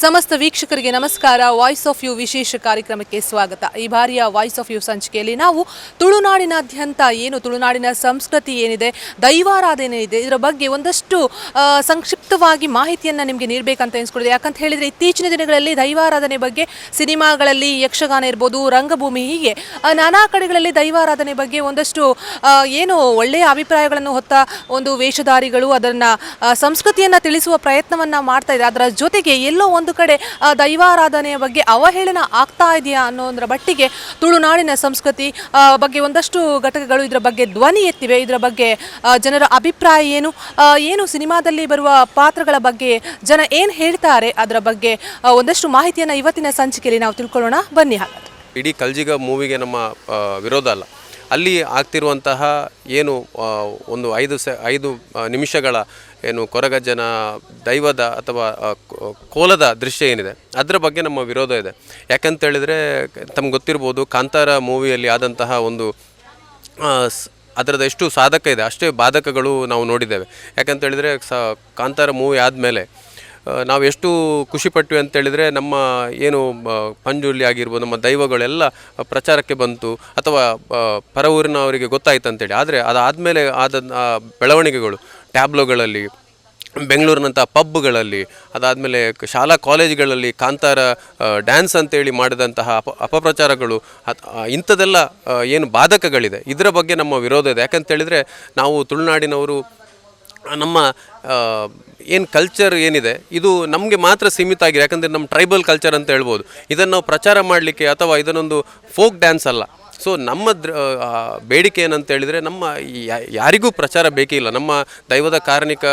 ಸಮಸ್ತ ವೀಕ್ಷಕರಿಗೆ ನಮಸ್ಕಾರ. ವಾಯ್ಸ್ ಆಫ್ ಯು ವಿಶೇಷ ಕಾರ್ಯಕ್ರಮಕ್ಕೆ ಸ್ವಾಗತ. ಈ ಬಾರಿಯ ವಾಯ್ಸ್ ಆಫ್ ಯು ಸಂಚಿಕೆಯಲ್ಲಿ ನಾವು ತುಳುನಾಡಿನಾದ್ಯಂತ ಏನು, ತುಳುನಾಡಿನ ಸಂಸ್ಕೃತಿ ಏನಿದೆ, ದೈವಾರಾಧನೆ ಇದೆ, ಇದರ ಬಗ್ಗೆ ಒಂದಷ್ಟು ಸಂಕ್ಷಿಪ್ತವಾಗಿ ಮಾಹಿತಿಯನ್ನು ನಿಮಗೆ ನೀಡಬೇಕಂತ ಎನಿಸ್ಕೊಂಡಿದೆ ಯಾಕಂತ ಹೇಳಿದರೆ ಇತ್ತೀಚಿನ ದಿನಗಳಲ್ಲಿ ದೈವಾರಾಧನೆ ಬಗ್ಗೆ ಸಿನಿಮಾಗಳಲ್ಲಿ ಯಕ್ಷಗಾನ ಇರ್ಬೋದು, ರಂಗಭೂಮಿ ಹೀಗೆ ನಾನಾ ಕಡೆಗಳಲ್ಲಿ ದೈವಾರಾಧನೆ ಬಗ್ಗೆ ಒಂದಷ್ಟು ಏನು ಒಳ್ಳೆಯ ಅಭಿಪ್ರಾಯಗಳನ್ನು ಹೊತ್ತ ಒಂದು ವೇಷಧಾರಿಗಳು ಅದನ್ನು ಸಂಸ್ಕೃತಿಯನ್ನು ತಿಳಿಸುವ ಪ್ರಯತ್ನವನ್ನು ಮಾಡ್ತಾ ಇದೆ ಅದರ ಜೊತೆಗೆ ಎಲ್ಲೋ ಕಡೆ ಆ, ದೈವಾರಾಧನೆಯ ಬಗ್ಗೆ ಅವಹೇಳನ ಆಗ್ತಾ ಇದೆಯಾ ಅನ್ನೋದ್ರ ಮಟ್ಟಿಗೆ ತುಳುನಾಡಿನ ಸಂಸ್ಕೃತಿ ಬಗ್ಗೆ ಒಂದಷ್ಟು ಘಟಕಗಳು ಇದರ ಬಗ್ಗೆ ಧ್ವನಿ ಎತ್ತಿವೆ. ಇದರ ಬಗ್ಗೆ ಜನರ ಅಭಿಪ್ರಾಯ ಏನು? ಏನು ಸಿನಿಮಾದಲ್ಲಿ ಬರುವ ಪಾತ್ರಗಳ ಬಗ್ಗೆ ಜನ ಏನು ಹೇಳ್ತಾರೆ? ಅದರ ಬಗ್ಗೆ ಒಂದಷ್ಟು ಮಾಹಿತಿಯನ್ನು ಇವತ್ತಿನ ಸಂಚಿಕೆಯಲ್ಲಿ ನಾವು ತಿಳ್ಕೊಳ್ಳೋಣ. ಬನ್ನಿ ಹಾಗಾದ್ರೆ. ಇಡೀ ಕಲ್ಜಿಗ ಮೂವಿಗೆ ನಮ್ಮ ವಿರೋಧ ಅಲ್ಲ. ಅಲ್ಲಿ ಆಗ್ತಿರುವಂತಹ ಏನು ಒಂದು ಐದು ಸೆ ಐದು ನಿಮಿಷಗಳ ಏನು ಕೊರಗಜ್ಜನ ದೈವದ ಅಥವಾ ಕೋಲದ ದೃಶ್ಯ ಏನಿದೆ, ಅದರ ಬಗ್ಗೆ ನಮ್ಮ ವಿರೋಧ ಇದೆ. ಯಾಕಂತೇಳಿದರೆ ತಮ್ಗೆ ಗೊತ್ತಿರ್ಬೋದು, ಕಾಂತಾರ ಮೂವಿಯಲ್ಲಿ ಆದಂತಹ ಒಂದು ಅದರದ ಎಷ್ಟು ಸಾಧಕ ಇದೆ, ಅಷ್ಟೇ ಬಾಧಕಗಳು ನಾವು ನೋಡಿದ್ದೇವೆ. ಯಾಕಂತೇಳಿದರೆ ಸ, ಕಾಂತಾರ ಮೂವಿ ಆದಮೇಲೆ ನಾವು ಎಷ್ಟು ಖುಷಿಪಟ್ವಿ ಅಂತೇಳಿದರೆ ನಮ್ಮ ಏನು ಪಂಜುಲಿ ಆಗಿರ್ಬೋದು, ನಮ್ಮ ದೈವಗಳೆಲ್ಲ ಪ್ರಚಾರಕ್ಕೆ ಬಂತು, ಅಥವಾ ಪರ ಊರಿನವರಿಗೆ ಗೊತ್ತಾಯ್ತು ಅಂತೇಳಿ ಆದರೆ ಅದಾದಮೇಲೆ ಆದ ಬೆಳವಣಿಗೆಗಳು ಟ್ಯಾಬ್ಲೋಗಳಲ್ಲಿ ಬೆಂಗಳೂರಿನಂಥ ಪಬ್ಗಳಲ್ಲಿ ಅದಾದಮೇಲೆ ಶಾಲಾ ಕಾಲೇಜುಗಳಲ್ಲಿ ಕಾಂತಾರ ಡ್ಯಾನ್ಸ್ ಅಂತೇಳಿ ಮಾಡಿದಂತಹ ಅಪ ಅಪಪ್ರಚಾರಗಳು ಆ, ಏನು ಬಾಧಕಗಳಿದೆ. ಇದರ ಬಗ್ಗೆ ನಮ್ಮ ವಿರೋಧ ಇದೆ. ಯಾಕಂತೇಳಿದರೆ ನಾವು ತುಳುನಾಡಿನವರು ನಮ್ಮ ಏನು ಕಲ್ಚರ್ ಏನಿದೆ ಇದು ನಮಗೆ ಮಾತ್ರ ಸೀಮಿತ ಆಗಿದೆ. ಯಾಕಂದರೆ ನಮ್ಮ ಟ್ರೈಬಲ್ ಕಲ್ಚರ್ ಅಂತ ಹೇಳ್ಬೋದು. ಇದನ್ನು ಪ್ರಚಾರ ಮಾಡಲಿಕ್ಕೆ ಅಥವಾ ಇದನ್ನೊಂದು ಫೋಕ್ ಡ್ಯಾನ್ಸ್ ಅಲ್ಲ. ಸೊ ನಮ್ಮ ದ್ರ ಬೇಡಿಕೆ ಏನಂತ ಹೇಳಿದರೆ ನಮ್ಮ ಯಾರಿಗೂ ಪ್ರಚಾರ ಬೇಕಿಲ್ಲ ನಮ್ಮ ದೈವದ ಕಾರಣಿಕ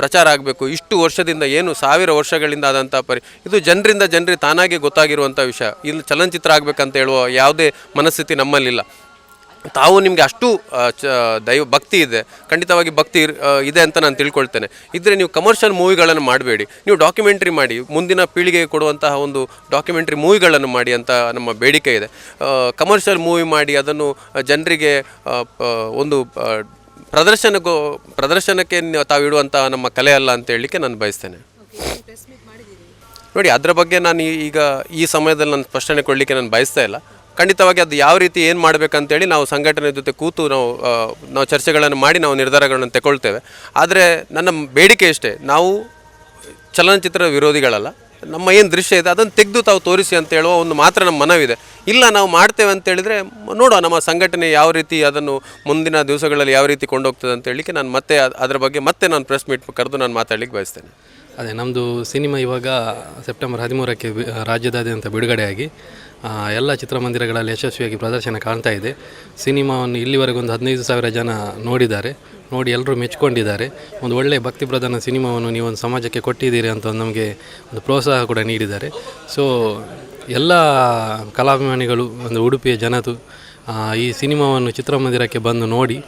ಪ್ರಚಾರ ಆಗಬೇಕು. ಇಷ್ಟು ವರ್ಷದಿಂದ ಏನು ಸಾವಿರ ವರ್ಷಗಳಿಂದ ಆದಂಥ ಪರಿ, ಇದು ಜನರಿಂದ ಜನರಿಗೆ ತಾನಾಗೆ ಗೊತ್ತಾಗಿರುವಂಥ ವಿಷಯ. ಇಲ್ಲಿ ಚಲನಚಿತ್ರ ಆಗಬೇಕಂತ ಹೇಳುವ ಯಾವುದೇ ಮನಸ್ಥಿತಿ ನಮ್ಮಲ್ಲಿಲ್ಲ. ತಾವು ನಿಮಗೆ ಅಷ್ಟು ದೈವ, ಭಕ್ತಿ ಇದೆ. ಖಂಡಿತವಾಗಿ ಭಕ್ತಿ ಇದೆ ಅಂತ ನಾನು ತಿಳ್ಕೊಳ್ತೇನೆ. ಇದ್ದರೆ ನೀವು ಕಮರ್ಷಿಯಲ್ ಮೂವಿಗಳನ್ನು ಮಾಡಬೇಡಿ. ನೀವು ಡಾಕ್ಯುಮೆಂಟ್ರಿ ಮಾಡಿ. ಮುಂದಿನ ಪೀಳಿಗೆಗೆ ಕೊಡುವಂತಹ ಒಂದು ಡಾಕ್ಯುಮೆಂಟ್ರಿ ಮೂವಿಗಳನ್ನು ಮಾಡಿ ಅಂತ ನಮ್ಮ ಬೇಡಿಕೆ ಇದೆ. ಕಮರ್ಷಿಯಲ್ ಮೂವಿ ಮಾಡಿ ಅದನ್ನು ಜನರಿಗೆ ಒಂದು ಪ್ರದರ್ಶನಕ್ಕೂ ಪ್ರದರ್ಶನಕ್ಕೆ ತಾವು ಇಡುವಂತಹ ನಮ್ಮ ಕಲೆ ಅಲ್ಲ ಅಂತ ಹೇಳಲಿಕ್ಕೆ ನಾನು ಬಯಸ್ತೇನೆ. ನೋಡಿ, ಅದರ ಬಗ್ಗೆ ನಾನು ಈಗ ಈ ಸಮಯದಲ್ಲಿ ನಾನು ಸ್ಪಷ್ಟನೆ ಕೊಡಲಿಕ್ಕೆ ನಾನು ಬಯಸ್ತಾ ಇಲ್ಲ. ಖಂಡಿತವಾಗಿ ಅದು ಯಾವ ರೀತಿ ಏನು ಮಾಡಬೇಕಂತೇಳಿ ನಾವು ಸಂಘಟನೆ ಜೊತೆ ಕೂತು ನಾವು ನಾವು ಚರ್ಚೆಗಳನ್ನು ಮಾಡಿ ನಾವು ನಿರ್ಧಾರಗಳನ್ನು ತಗೊಳ್ತೇವೆ ಆದರೆ ನನ್ನ ಬೇಡಿಕೆ ಇಷ್ಟೇ, ನಾವು ಚಲನಚಿತ್ರ ವಿರೋಧಿಗಳಲ್ಲ, ನಮ್ಮ ಏನು ದೃಶ್ಯ ಇದೆ ಅದನ್ನು ತೆಗೆದು ತಾವು ತೋರಿಸಿ ಅಂತ ಹೇಳುವ ಒಂದು ಮಾತ್ರ ನಮ್ಮ ಮನವಿದೆ. ಇಲ್ಲ ನಾವು ಮಾಡ್ತೇವೆ ಅಂತ ಹೇಳಿದರೆ ನೋಡುವ ನಮ್ಮ ಸಂಘಟನೆ ಯಾವ ರೀತಿ ಅದನ್ನು ಮುಂದಿನ ದಿವಸಗಳಲ್ಲಿ ಯಾವ ರೀತಿ ಕೊಂಡೋಗ್ತದೆ ಅಂತ ಹೇಳಲಿಕ್ಕೆ ನಾನು ಮತ್ತೆ ಅದರ ಬಗ್ಗೆ ಮತ್ತೆ ನಾನು ಪ್ರೆಸ್ ಮೀಟ್ ಕರೆದು ನಾನು ಮಾತಾಡಲಿಕ್ಕೆ ಬಯಸ್ತೇನೆ. ಅದೇ ನಮ್ಮದು ಸಿನಿಮಾ ಇವಾಗ ಸೆಪ್ಟೆಂಬರ್ ಹದಿಮೂರಕ್ಕೆ ರಾಜ್ಯದಾದ್ಯಂತ ಬಿಡುಗಡೆಯಾಗಿ. ಎಲ್ಲ ಚಿತ್ರಮಂದಿರಗಳಲ್ಲಿ ಯಶಸ್ವಿಯಾಗಿ ಪ್ರದರ್ಶನ ಕಾಣ್ತಾ ಇದೆ. ಸಿನಿಮಾವನ್ನು ಇಲ್ಲಿವರೆಗೆ ಒಂದು ಹದಿನೈದು ಸಾವಿರ ಜನ ನೋಡಿದ್ದಾರೆ. ನೋಡಿ ಎಲ್ಲರೂ ಮೆಚ್ಕೊಂಡಿದ್ದಾರೆ. ಒಂದು ಒಳ್ಳೆಯ ಭಕ್ತಿ ಪ್ರಧಾನ ಸಿನಿಮಾವನ್ನು ನೀವೊಂದು ಸಮಾಜಕ್ಕೆ ಕೊಟ್ಟಿದ್ದೀರಿ ಅಂತ ಒಂದು ನಮಗೆ ಒಂದು ಪ್ರೋತ್ಸಾಹ ಕೂಡ ನೀಡಿದ್ದಾರೆ. ಸೊ ಎಲ್ಲ ಕಲಾಭಿಮಾನಿಗಳು, ಒಂದು ಉಡುಪಿಯ ಜನತು ಈ ಸಿನಿಮಾವನ್ನು ಚಿತ್ರಮಂದಿರಕ್ಕೆ ಬಂದು ನೋಡಿ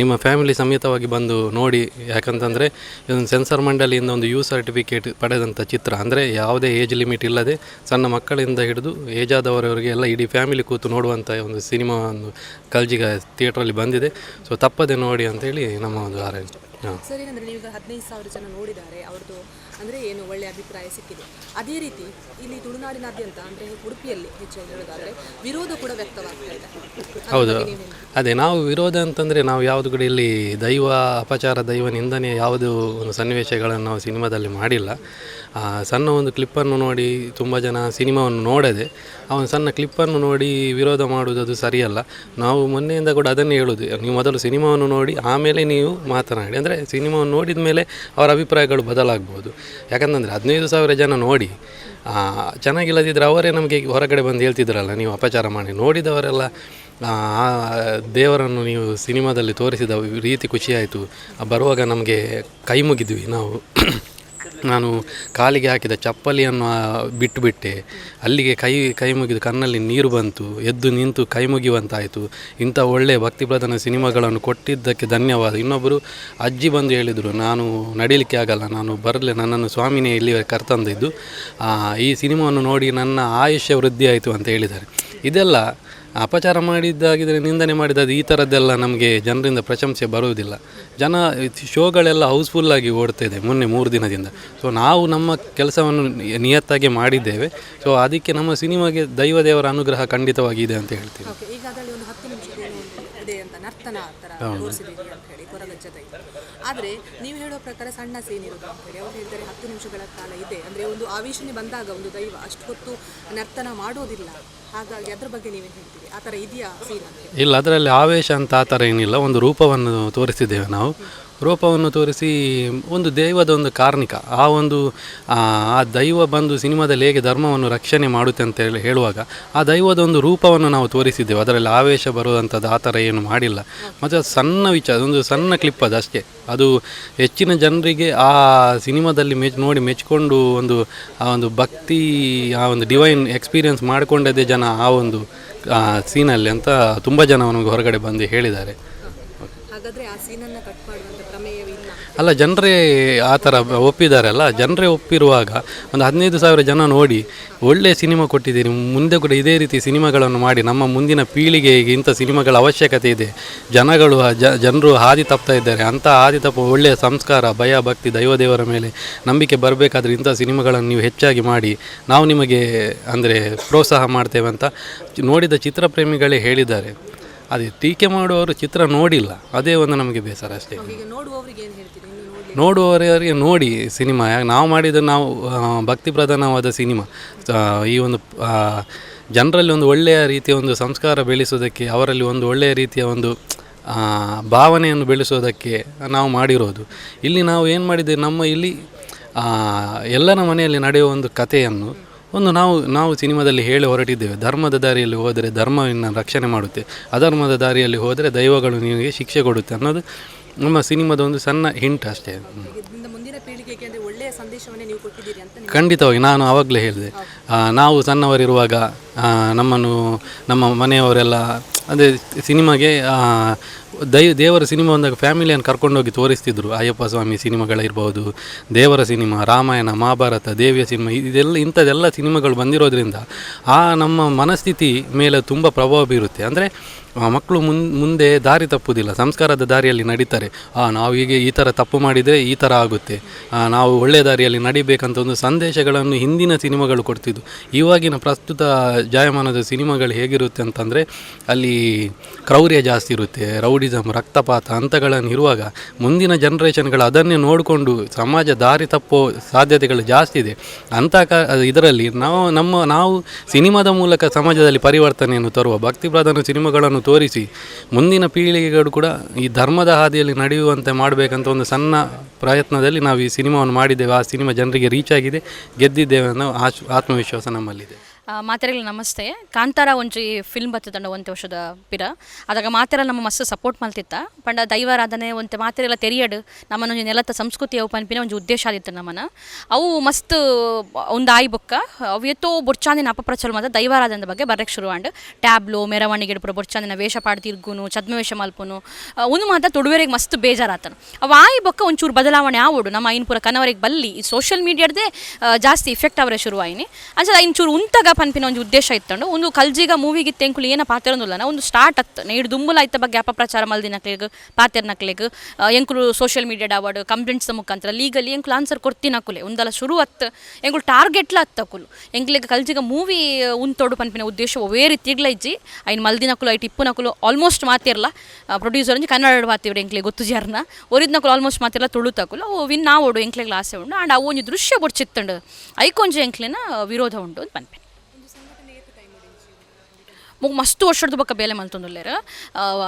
ನಿಮ್ಮ ಫ್ಯಾಮಿಲಿ ಸಮೇತವಾಗಿ ಬಂದು ನೋಡಿ, ಯಾಕಂತಂದರೆ ಇದೊಂದು ಸೆನ್ಸರ್ ಮಂಡಳಿಯಿಂದ ಒಂದು ಯು ಸರ್ಟಿಫಿಕೇಟ್ ಪಡೆದಂಥ ಚಿತ್ರ. ಅಂದರೆ ಯಾವುದೇ ಏಜ್ ಲಿಮಿಟ್ ಇಲ್ಲದೆ ಸಣ್ಣ ಮಕ್ಕಳಿಂದ ಹಿಡಿದು ಏಜ್ ಆದವರವರೆಗೆ ಎಲ್ಲ ಇಡೀ ಫ್ಯಾಮಿಲಿ ಕೂತು ನೋಡುವಂಥ ಒಂದು ಸಿನಿಮಾ ಒಂದು ಕಲ್ಜಿಗ ಥಿಯೇಟ್ರಲ್ಲಿ ಬಂದಿದೆ. ಸೊ ತಪ್ಪದೆ ನೋಡಿ ಅಂತೇಳಿ ನಮ್ಮ ಒಂದು ಆರೈಕೆ ಸರ್ ಅಂದರೆ ನೀವು ಹದಿನೈದು ಸಾವಿರ ಜನ ನೋಡಿದ್ದಾರೆ. ಅವ್ರದ್ದು ಅಂದರೆ ಏನು ಒಳ್ಳೆಯ ಅಭಿಪ್ರಾಯ ಸಿಕ್ಕಿದೆ. ಅದೇ ರೀತಿ ಇಲ್ಲಿ ತುಳುನಾಡಿನಾದ್ಯಂತ ಅಂದ್ರೆ ಉಡುಪಿಯಲ್ಲಿ ಹೆಚ್ಚಾಗಿ ಹೇಳೋದಾದರೆ ವಿರೋಧ ಕೂಡ ವ್ಯಕ್ತವಾಗ್ತಾ ಇದೆ. ಹೌದು. ಅದೇ ನಾವು ವಿರೋಧ ಅಂತಂದರೆ ನಾವು ಯಾವ ಯಾವುದು ಕೂಡ ಇಲ್ಲಿ ದೈವ ಅಪಚಾರ ದೈವ ನಿಂದನೆ ಯಾವುದು ಒಂದು ಸನ್ನಿವೇಶಗಳನ್ನು ನಾವು ಸಿನಿಮಾದಲ್ಲಿ ಮಾಡಿಲ್ಲ. ಸಣ್ಣ ಒಂದು ಕ್ಲಿಪ್ಪನ್ನು ನೋಡಿ ತುಂಬ ಜನ ಸಿನಿಮಾವನ್ನು ನೋಡದೆ ಆ ಒಂದು ಸಣ್ಣ ಕ್ಲಿಪ್ಪನ್ನು ನೋಡಿ ವಿರೋಧ ಮಾಡುವುದು ಅದು ಸರಿಯಲ್ಲ. ನಾವು ಮೊನ್ನೆಯಿಂದ ಕೂಡ ಅದನ್ನೇ ಹೇಳೋದು. ನೀವು ಮೊದಲು ಸಿನಿಮಾವನ್ನು ನೋಡಿ ಆಮೇಲೆ ನೀವು ಮಾತನಾಡಿ. ಅಂದರೆ ಸಿನಿಮಾವನ್ನು ನೋಡಿದ ಮೇಲೆ ಅವರ ಅಭಿಪ್ರಾಯಗಳು ಬದಲಾಗ್ಬೋದು. ಯಾಕಂತಂದರೆ ಹದಿನೈದು ಸಾವಿರ ಜನ ನೋಡಿ ಚೆನ್ನಾಗಿಲ್ಲದಿದ್ದರೆ ಅವರೇ ನಮಗೆ ಹೊರಗಡೆ ಬಂದು ಹೇಳ್ತಿದ್ರಲ್ಲ, ನೀವು ಅಪಚಾರ ಮಾಡಿ. ನೋಡಿದವರೆಲ್ಲ, ಆ ದೇವರನ್ನು ನೀವು ಸಿನಿಮಾದಲ್ಲಿ ತೋರಿಸಿದ ರೀತಿ ಖುಷಿಯಾಯಿತು. ಬರುವಾಗ ನಮಗೆ ಕೈ ಮುಗಿದ್ವಿ ನಾವು. ನಾನು ಕಾಲಿಗೆ ಹಾಕಿದ ಚಪ್ಪಲಿಯನ್ನು ಬಿಟ್ಟು ಬಿಟ್ಟುಬಿಟ್ಟೆ. ಅಲ್ಲಿಗೆ ಕೈ ಕೈ ಮುಗಿದು ಕಣ್ಣಲ್ಲಿ ನೀರು ಬಂತು. ಎದ್ದು ನಿಂತು ಕೈ ಮುಗಿಯುವಂತಾಯಿತು. ಇಂಥ ಒಳ್ಳೆಯ ಭಕ್ತಿಪ್ರಧಾನ ಸಿನಿಮಾಗಳನ್ನು ಕೊಟ್ಟಿದ್ದಕ್ಕೆ ಧನ್ಯವಾದ. ಇನ್ನೊಬ್ಬರು ಅಜ್ಜಿ ಬಂದು ಹೇಳಿದರು, ನಾನು ನಡೀಲಿಕ್ಕೆ ಆಗಲ್ಲ, ನಾನು ಬರಲೆ, ನನ್ನನ್ನು ಸ್ವಾಮಿನೇ ಇಲ್ಲಿ ಕರ್ತಂದಿದ್ದು. ಈ ಸಿನಿಮಾವನ್ನು ನೋಡಿ ನನ್ನ ಆಯುಷ್ಯ ವೃದ್ಧಿ ಆಯಿತು ಅಂತ ಹೇಳಿದ್ದಾರೆ. ಇದೆಲ್ಲ ಅಪಚಾರ ಮಾಡಿದ್ದಾಗಿದ್ದರೆ ನಿಂದನೆ ಮಾಡಿದ್ದು ಈ ಥರದ್ದೆಲ್ಲ ನಮಗೆ ಜನರಿಂದ ಪ್ರಶಂಸೆ ಬರುವುದಿಲ್ಲ. ಜನ ಶೋಗಳೆಲ್ಲ ಹೌಸ್ಫುಲ್ಲಾಗಿ ಓಡ್ತಿದೆ ಮೊನ್ನೆ ಮೂರು ದಿನದಿಂದ. ಸೊ ನಾವು ನಮ್ಮ ಕೆಲಸವನ್ನು ನಿಯತ್ತಾಗಿ ಮಾಡಿದ್ದೇವೆ. ಸೊ ಅದಕ್ಕೆ ನಮ್ಮ ಸಿನಿಮಾಗೆ ದೈವ ದೇವರ ಅನುಗ್ರಹ ಖಂಡಿತವಾಗಿದೆ ಅಂತ ಹೇಳ್ತೀವಿ. ಆದರೆ ಪ್ರಕಾರ ಸಣ್ಣ ಸೀನ್ ಇರುತ್ತೆ ಅಂತೇಳಿ ಅವ್ರು ಹೇಳ್ತಾರೆ, ಹತ್ತು ನಿಮಿಷಗಳ ಕಾಲ ಇದೆ. ಅಂದರೆ ಒಂದು ಆವೇಶನೆ ಬಂದಾಗ ಒಂದು ದೈವ ಅಷ್ಟು ಹೊತ್ತು ನರ್ತನ ಮಾಡೋದಿಲ್ಲ. ಹಾಗಾಗಿ ಅದ್ರ ಬಗ್ಗೆ ನೀವೇನು ಹೇಳ್ತೀರಿ? ಆ ಥರ ಇದೆಯಾ ಸೀನ್ ಇಲ್ಲ, ಅದರಲ್ಲಿ ಆವೇಶ ಅಂತ ಆ ಥರ ಏನಿಲ್ಲ. ಒಂದು ರೂಪವನ್ನು ತೋರಿಸಿದ್ದೇವೆ ನಾವು. ರೂಪವನ್ನು ತೋರಿಸಿ ಒಂದು ದೈವದ ಒಂದು ಕಾರ್ಣಿಕ. ಆ ಒಂದು, ಆ ದೈವ ಬಂದು ಸಿನಿಮಾದಲ್ಲಿ ಹೇಗೆ ಧರ್ಮವನ್ನು ರಕ್ಷಣೆ ಮಾಡುತ್ತೆ ಅಂತ ಹೇಳಿ ಹೇಳುವಾಗ ಆ ದೈವದ ಒಂದು ರೂಪವನ್ನು ನಾವು ತೋರಿಸಿದ್ದೇವೆ. ಅದರಲ್ಲಿ ಆವೇಶ ಬರುವಂಥದ್ದು ಆ ಥರ ಏನು ಮಾಡಿಲ್ಲ. ಮತ್ತು ಅದು ಸಣ್ಣ ವಿಚಾರ ಒಂದು ಸಣ್ಣ ಕ್ಲಿಪ್ ಅದು ಅಷ್ಟೇ. ಅದು ಹೆಚ್ಚಿನ ಜನರಿಗೆ ಆ ಸಿನಿಮಾದಲ್ಲಿ ಮೆಚ್, ನೋಡಿ ಮೆಚ್ಕೊಂಡು ಒಂದು, ಆ ಒಂದು ಭಕ್ತಿ, ಆ ಒಂದು ಡಿವೈನ್ ಎಕ್ಸ್ಪೀರಿಯನ್ಸ್ ಮಾಡಿಕೊಂಡದೇ ಜನ ಆ ಒಂದು ಸೀನಲ್ಲಿ ಅಂತ ತುಂಬ ಜನ ಅವನಿಗೆ ಹೊರಗಡೆ ಬಂದು ಹೇಳಿದ್ದಾರೆ. ಹಾಗಾದರೆ ಆ ಸೀನನ್ನು ಕಟ್ ಅಲ್ಲ, ಜನರೇ ಆ ಥರ ಒಪ್ಪಿದಾರಲ್ಲ, ಜನರೇ ಒಪ್ಪಿರುವಾಗ ಒಂದು ಹದಿನೈದು ಸಾವಿರ ಜನ ನೋಡಿ ಒಳ್ಳೆಯ ಸಿನಿಮಾ ಕೊಟ್ಟಿದ್ದೀರಿ ಮುಂದೆ ಕೂಡ ಇದೇ ರೀತಿ ಸಿನಿಮಾಗಳನ್ನು ಮಾಡಿ, ನಮ್ಮ ಮುಂದಿನ ಪೀಳಿಗೆಗೆ ಇಂಥ ಸಿನಿಮಾಗಳ ಅವಶ್ಯಕತೆ ಇದೆ. ಜನಗಳು ಜನರು ಹಾದಿ ತಪ್ತಾ ಇದ್ದಾರೆ, ಅಂಥ ಹಾದಿ ತಪ್ಪು, ಒಳ್ಳೆಯ ಸಂಸ್ಕಾರ, ಭಯ, ಭಕ್ತಿ ದೈವದೇವರ ಮೇಲೆ ನಂಬಿಕೆ ಬರಬೇಕಾದ್ರೆ ಇಂಥ ಸಿನಿಮಾಗಳನ್ನು ನೀವು ಹೆಚ್ಚಾಗಿ ಮಾಡಿ, ನಾವು ನಿಮಗೆ ಅಂದರೆ ಪ್ರೋತ್ಸಾಹ ಮಾಡ್ತೇವೆ ಅಂತ ನೋಡಿದ ಚಿತ್ರಪ್ರೇಮಿಗಳೇ ಹೇಳಿದ್ದಾರೆ. ಅದೇ, ಟೀಕೆ ಮಾಡುವವರು ಚಿತ್ರ ನೋಡಿಲ್ಲ, ಅದೇ ಒಂದು ನಮಗೆ ಬೇಸರ ಅಷ್ಟೇ. ನೋಡುವವರಿಗೆ ಏನು ಹೇಳ್ತೀರಿ? ನೋಡುವವರಿಗೆ ನೋಡಿ ಸಿನಿಮಾ. ನಾವು ಮಾಡಿದ ನಾವು ಭಕ್ತಿ ಪ್ರಧಾನವಾದ ಸಿನಿಮಾ. ಈ ಒಂದು ಜನರಲ್ಲಿ ಒಂದು ಒಳ್ಳೆಯ ರೀತಿಯ ಒಂದು ಸಂಸ್ಕಾರ ಬೆಳೆಸೋದಕ್ಕೆ ಅವರಲ್ಲಿ ಒಂದು ಒಳ್ಳೆಯ ರೀತಿಯ ಒಂದು ಭಾವನೆಯನ್ನು ಬೆಳೆಸೋದಕ್ಕೆ ನಾವು ಮಾಡಿರೋದು. ಇಲ್ಲಿ ನಾವು ಏನು ಮಾಡಿದ್ದೇವೆ ನಮ್ಮ ಇಲ್ಲಿ ಎಲ್ಲರ ಮನೆಯಲ್ಲಿ ನಡೆಯುವ ಒಂದು ಕಥೆಯನ್ನು ಒಂದು ನಾವು ನಾವು ಸಿನಿಮಾದಲ್ಲಿ ಹೇಳಿ ಹೊರಟಿದ್ದೇವೆ. ಧರ್ಮದ ದಾರಿಯಲ್ಲಿ ಹೋದರೆ ಧರ್ಮವನ್ನು ರಕ್ಷಣೆ ಮಾಡುತ್ತೆ. ಅಧರ್ಮದ ದಾರಿಯಲ್ಲಿ ಹೋದರೆ ದೈವಗಳು ನಿಮಗೆ ಶಿಕ್ಷೆ ಕೊಡುತ್ತೆ ಅನ್ನೋದು ನಮ್ಮ ಸಿನಿಮಾದ ಒಂದು ಸಣ್ಣ ಹಿಂಟ್ ಅಷ್ಟೇ ಹ್ಮ್. ಇದರಿಂದ ಮುಂದಿನ ಪೀಳಿಗೆಗೆ ಅಂದರೆ ಒಳ್ಳೆಯ ಸಂದೇಶವನ್ನೇ ನೀವು ಕೊಟ್ಟಿದ್ದೀರಿ ಅಂತ ನೀವು ಖಂಡಿತವಾಗಿ ನಾನು ಆವಾಗಲೇ ಹೇಳಿದೆ ಆ, ನಾವು ಸಣ್ಣವರಿರುವಾಗ ಆ, ನಮ್ಮನ್ನು ನಮ್ಮ ಮನೆಯವರೆಲ್ಲ ಅದೇ ಸಿನಿಮಾಗೆ ದೈ, ದೇವರ ಸಿನಿಮಾ ಒಂದಾಗ ಫ್ಯಾಮಿಲಿಯನ್ನು ಕರ್ಕೊಂಡೋಗಿ ತೋರಿಸ್ತಿದ್ರು. ಅಯ್ಯಪ್ಪ ಸ್ವಾಮಿ ಸಿನಿಮಾಗಳಿರ್ಬೋದು, ದೇವರ ಸಿನಿಮಾ, ರಾಮಾಯಣ, ಮಹಾಭಾರತ, ದೇವಿಯ ಸಿನಿಮಾ, ಇದೆಲ್ಲ ಇಂಥದ್ದೆಲ್ಲ ಸಿನಿಮಾಗಳು ಬಂದಿರೋದ್ರಿಂದ ಆ ನಮ್ಮ ಮನಸ್ಥಿತಿ ಮೇಲೆ ತುಂಬ ಪ್ರಭಾವ ಬೀರುತ್ತೆ. ಅಂದರೆ ಮಕ್ಕಳು ಮುನ್, ಮುಂದೆ ದಾರಿ ತಪ್ಪುವುದಿಲ್ಲ. ಸಂಸ್ಕಾರದ ದಾರಿಯಲ್ಲಿ ನಡೀತಾರೆ. ನಾವು ಹೀಗೆ ಈ ಥರ ತಪ್ಪು ಮಾಡಿದರೆ ಈ ಥರ ಆಗುತ್ತೆ. ನಾವು ಒಳ್ಳೆಯ ದಾರಿಯಲ್ಲಿ ನಡಿಬೇಕಂತ ಒಂದು ಸಂದೇಶಗಳನ್ನು ಹಿಂದಿನ ಸಿನಿಮಾಗಳು ಕೊಡ್ತಿದ್ದು ಇವಾಗಿನ ಪ್ರಸ್ತುತ ಜಾಯಮಾನದ ಸಿನಿಮಾಗಳು ಹೇಗಿರುತ್ತೆ ಅಂತಂದರೆ, ಅಲ್ಲಿ ಕ್ರೌರ್ಯ ಜಾಸ್ತಿ ಇರುತ್ತೆ ರೌಡಿಸಮ್ ರಕ್ತಪಾತ ಅಂಥಗಳನ್ನು ಇರುವಾಗ ಮುಂದಿನ ಜನ್ರೇಷನ್ಗಳು ಅದನ್ನೇ ನೋಡಿಕೊಂಡು ಸಮಾಜ ದಾರಿ ತಪ್ಪೋ ಸಾಧ್ಯತೆಗಳು ಜಾಸ್ತಿ ಇದೆ. ಅಂಥ ಕ, ಇದರಲ್ಲಿ ನಾವು, ನಮ್ಮ, ನಾವು ಸಿನಿಮಾದ ಮೂಲಕ ಸಮಾಜದಲ್ಲಿ ಪರಿವರ್ತನೆಯನ್ನು ತರುವ ಭಕ್ತಿ ಪ್ರಧಾನ ಸಿನಿಮಾಗಳನ್ನು ತೋರಿಸಿ ಮುಂದಿನ ಪೀಳಿಗೆಗಳು ಕೂಡ ಈ ಧರ್ಮದ ಹಾದಿಯಲ್ಲಿ ನಡೆಯುವಂತೆ ಮಾಡಬೇಕಂತ ಒಂದು ಸಣ್ಣ ಪ್ರಯತ್ನದಲ್ಲಿ ನಾವು ಈ ಸಿನಿಮಾವನ್ನು ಮಾಡಿದ್ದೇವೆ. ಆ ಸಿನಿಮಾ ಜನರಿಗೆ ರೀಚ್ ಆಗಿದೆ ಗೆದ್ದಿದ್ದೇವೆ ಅನ್ನೋ ಆಶ್, ಆತ್ಮವಿಶ್ವಾಸ ನಮ್ಮಲ್ಲಿದೆ. ಮಾತೆರೆಗ್ಲ ನಮಸ್ತೆ. ಕಾಂತಾರ ಒಂಜಿ ಫಿಲ್ಮ್ ಬತ್ತದಂಡ ಒಂತೆ ವರ್ಷದ ಪಿರ. ಅದಾಗ ಮಾತೆರ ನಮ್ಮ ಮಸ್ತ್ ಸಪೋರ್ಟ್ ಮಲ್ತಿತ್ತ ಪಂಡ ದೈವಾರಾಧನೆ ಒಂತೆ ಮಾತೆರೆಲ್ಲ ತೆರಿಯಡು. ನಮ್ಮನ ನೆಲತ ಸಂಸ್ಕೃತಿ ಪನ್ಪಿನ ಒಂಜಿ ಉದ್ದೇಶ ಆದಿತ್ತು ನಮ್ಮನ ಅವು ಮಸ್ತ್ ಒಂದು ಆಯ್ ಬೊಕ್ಕ. ಅವು ಎತ್ತೋ ಬೊರ್ಚಾಂದಿನ ಮಾತ್ರ ದೈವಾರಾಧನದ ಬಗ್ಗೆ ಬರಕ್ಕೆ ಶುರು ಆಂಡ್. ಟ್ಯಾಬ್ಲು, ಮೆರವಣಿಗೆ ಪುರ ಬೊರ್ಚಾಂದಿನ ವೇಷ ಪಾಡ್ತಿರ್ಗುನು ಛದ್ಮವೇಷ ಮಲ್ಪುನು. ಒಂದು ಮಾತ್ರ ತೊಡುವೆರೆಗೆ ಮಸ್ತ್ ಬೇಜಾರಾತನು. ಅವು ಆಯ್ ಬೊಕ್ಕ ಒಂಚೂರು ಬದಲಾವಣೆ ಆವಡು. ನಮ್ಮ ಐನ್ ಪುರ ಕನವರಿಗೆ ಬಲ್ಲಿ ಈ ಸೋಷಿಯಲ್ ಮೀಡಿಯಾದೇ ಜಾಸ್ತಿ ಇಫೆಕ್ಟ್ ಅವರೇ ಶುರುವಾಯಿನಿ. ಅಂಚದ ಇಂಚೂರು ಚೂರು ಉಂತಗ ಪನ್ಪಿನ ಒಂದು ಉದ್ದೇಶ ಇತ್ತು ಒಂದು ಕಲ್ಜಿಗ ಮೂವಿಗೆ ತೆಂಕುಲು ಏನ ಪಾತಿರೊಂದುಲ್ಲ ಒಂದು ಸ್ಟಾರ್ಟ್ ಅತ್ತ ನೇಡು ದುಂಬುಲ ಐತ ಬಗ್ಗೆ ಅಪಪ್ರಚಾರ ಮಲ್ದಿನಕ್ಲೆಗ್ ಪಾತಿರ್ನಕ್ಲೆಗ್ ಎಂಕುಲು ಸೋಷಿಯಲ್ ಮೀಡಿಯಾ ಅವಾರ್ಡ್ ಕಂಪ್ಲೇಂಟ್ಸ್ ಮುಖಾಂತರ ಲೀಗಲಿ ಎಂಕುಲು ಆನ್ಸರ್ ಕೊಡ್ತಿನಕುಲೆ ಒಂದಲ್ಲ ಶುರು ಅತ್ತ ಎಂಕುಲು ಟಾರ್ಗೆಟ್ಲ ಅತ್ತಕುಲು ಎಂಕ್ಲೆಗ್ ಕಲ್ಜಿಗ ಮೂವಿ ಉಂತೋಡು ಪನ್ಪಿನ ಉದ್ದೇಶ ಒವೇ ರೀತಿಗ್ಲ ಇಜ್ಜಿ. ಐನ್ ಮಲ್ದಿನಕುಲು ಐಟ್ ಇಪ್ಪುನಕುಲು ಆಲ್ಮೋಸ್ಟ್ ಮಾತಿರ್ಲ ಪ್ರೊಡ್ಯೂಸರ್ ಒಂಜಿ ಕನ್ನಡ ಮಾತಿವ್ರೆ ಎಂಕ್ಲೆ ಗೊತ್ತು ಜರ್ನ. ಒರಿದ್ನಕುಲು ಆಲ್ಮೋಸ್ಟ್ ಮಾತಿರ್ಲ ತುಳುತಕುಲು ಅವು ವಿನ್ ನಾವು ಎಂಕ್ಲೆಗ್ ಆಸೆ ಉಂಡು. ಆಂಡ್ ಅವು ಒಂಜಿ ದೃಶ್ಯ ಬೊಡ್ಚಿತ್ತಂಡು. ಐಕೊಂಜಿ ಎಂಕ್ಲೆನ ವಿರೋಧ ಉಂಡು ಅಂತ ಪನ್ಪೆ ಮುಗ್ ಮಸ್ತ್ ವರ್ಷದ ಬೊಕ್ಕ ಬೇಲೆ ಮಲ್ತೊಂದುಲ್ಲೇರ.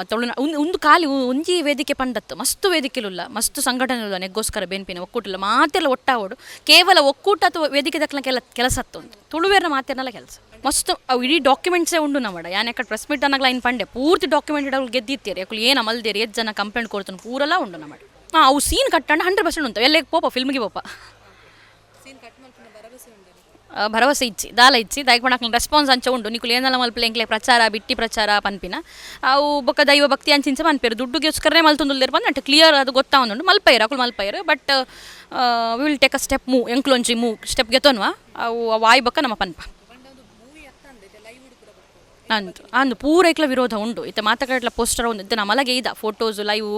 ತೊಳು ಒಂದು ಕಾಲಿ ಉ- ಒಂಜಿ ವೇದಿಕೆ ಪಂಡತ್ತು. ಮಸ್ತ್ ವೇದಿಕೆಲುಲ್ಲ. ಮಸ್ತ್ ಸಂಘಟನೆಲ್ಲ ನೆಗ್ಗೋಸ್ಕರ, ಬೇನ್ಪಿನ, ಒಕ್ಕೂಟಲ್ಲ. ಮಾತೆಲ್ಲ ಒಟ್ಟಾವೋಡು. ಕೇವಲ ಒಕ್ಕೂಟ ಅಥವಾ ವೇದಿಕೆ ದಕ್ಕಲ ಕೆಲ ಕೆಲಸ ಅತ್ತೊಂದು ತುಳುವೇರ್ನ ಮಾತೇನಲ್ಲ ಕೆಲಸ. ಮಸ್ತ್ ಅವು ಇಡೀ ಡಾಕ್ಯುಮೆಂಟ್ಸೇ ಉಂಡು ನಮ್ಮಡ. ಯಾನ ಯಾಕಡೆ ಪ್ರೆಸ್ ಮೀಟ್ ಅನ್ನಗ್ಲ ಇನ್ ಪಂಡೆ. ಪೂರ್ತಿ ಡಾಕ್ಯುಮೆಂಟ್ ಅವ್ಳು ಗೆದ್ದಿತ್ತೀರಿ. ಯಾಕಲು ಏನು ಅಮಲ್ದೇರಿ ಎದ್ ಜನ ಕಂಪ್ಲೇಂಟ್ ಕೊಡ್ತಾನೆ ಪೂರಲ್ಲ ಉಂಡು ನಮ್ಮಡ. ಅವು ಸೀನ್ ಕಟ್ಟಂಡು ಹಂಡ್ರೆಡ್ ಪರ್ಸೆಂಟ್ ಉಂಟು. ಎಲ್ಲೇ ಪೋಪ ಫಿಲ್ಮ್ಗೆ ಪೋಪ. ಭರವಸೆ ಇಚ್ಚಿ, ದಾಲ ಇಚ್ಚಿ ದಯಕ್ ಪಣಕ್ಲ ರೆಸ್ಪಾನ್ಸ್ ಅಂಚ ಉಂಡು ನಿಕುಲು ಏನಲ್ಲ ಮಲ್ಪಲೆ ಎಂಕ್ಲೆ ಪ್ರಚಾರ, ಬಿಟ್ಟಿ ಪ್ರಚಾರ, ಪನ್ಪಿನ. ಅವು ಬೊಕ್ಕ ದೈವ ಭಕ್ತಿ ಅಂಚಿಂಚ ಪನ್ಪೇರು. ದುಡ್ಡುಗೋಸ್ಕರನೇ ಮಲ್ತೊಂದುಲ್ಲೇರು ಬಂದು ಅಟ್ ಕ್ಲಿಯರ್ ಅದು ಗೊತ್ತಾವೊಂದುಂಡು ಮಲ್ಪೈರು ಅಕುಲು ಮಲ್ಪೈರು but will take a step ಮೂ ಎಂಕ್ಲೊಂಜಿ ಮೂ ಸ್ಟೆಪ್ ಗೆತೋನ್ವಾ ಅವು ಆಯ್ ಬೊಕ್ಕ ನಮ್ಮ ಪನ್ಪ. ಅಂದು ಅಂದು ಪೂರ ಇಕ್ಲ ವಿರೋಧ ಉಂಡು. ಇತ್ತೆ ಮಾತಾಡ್ಲ ಪೋಸ್ಟರ್ ಒಂದು ಇತ್ತೆ ನಮ್ಮಲಗೆ ಇದ. ಫೋಟೋಸ್ ಲೈವ್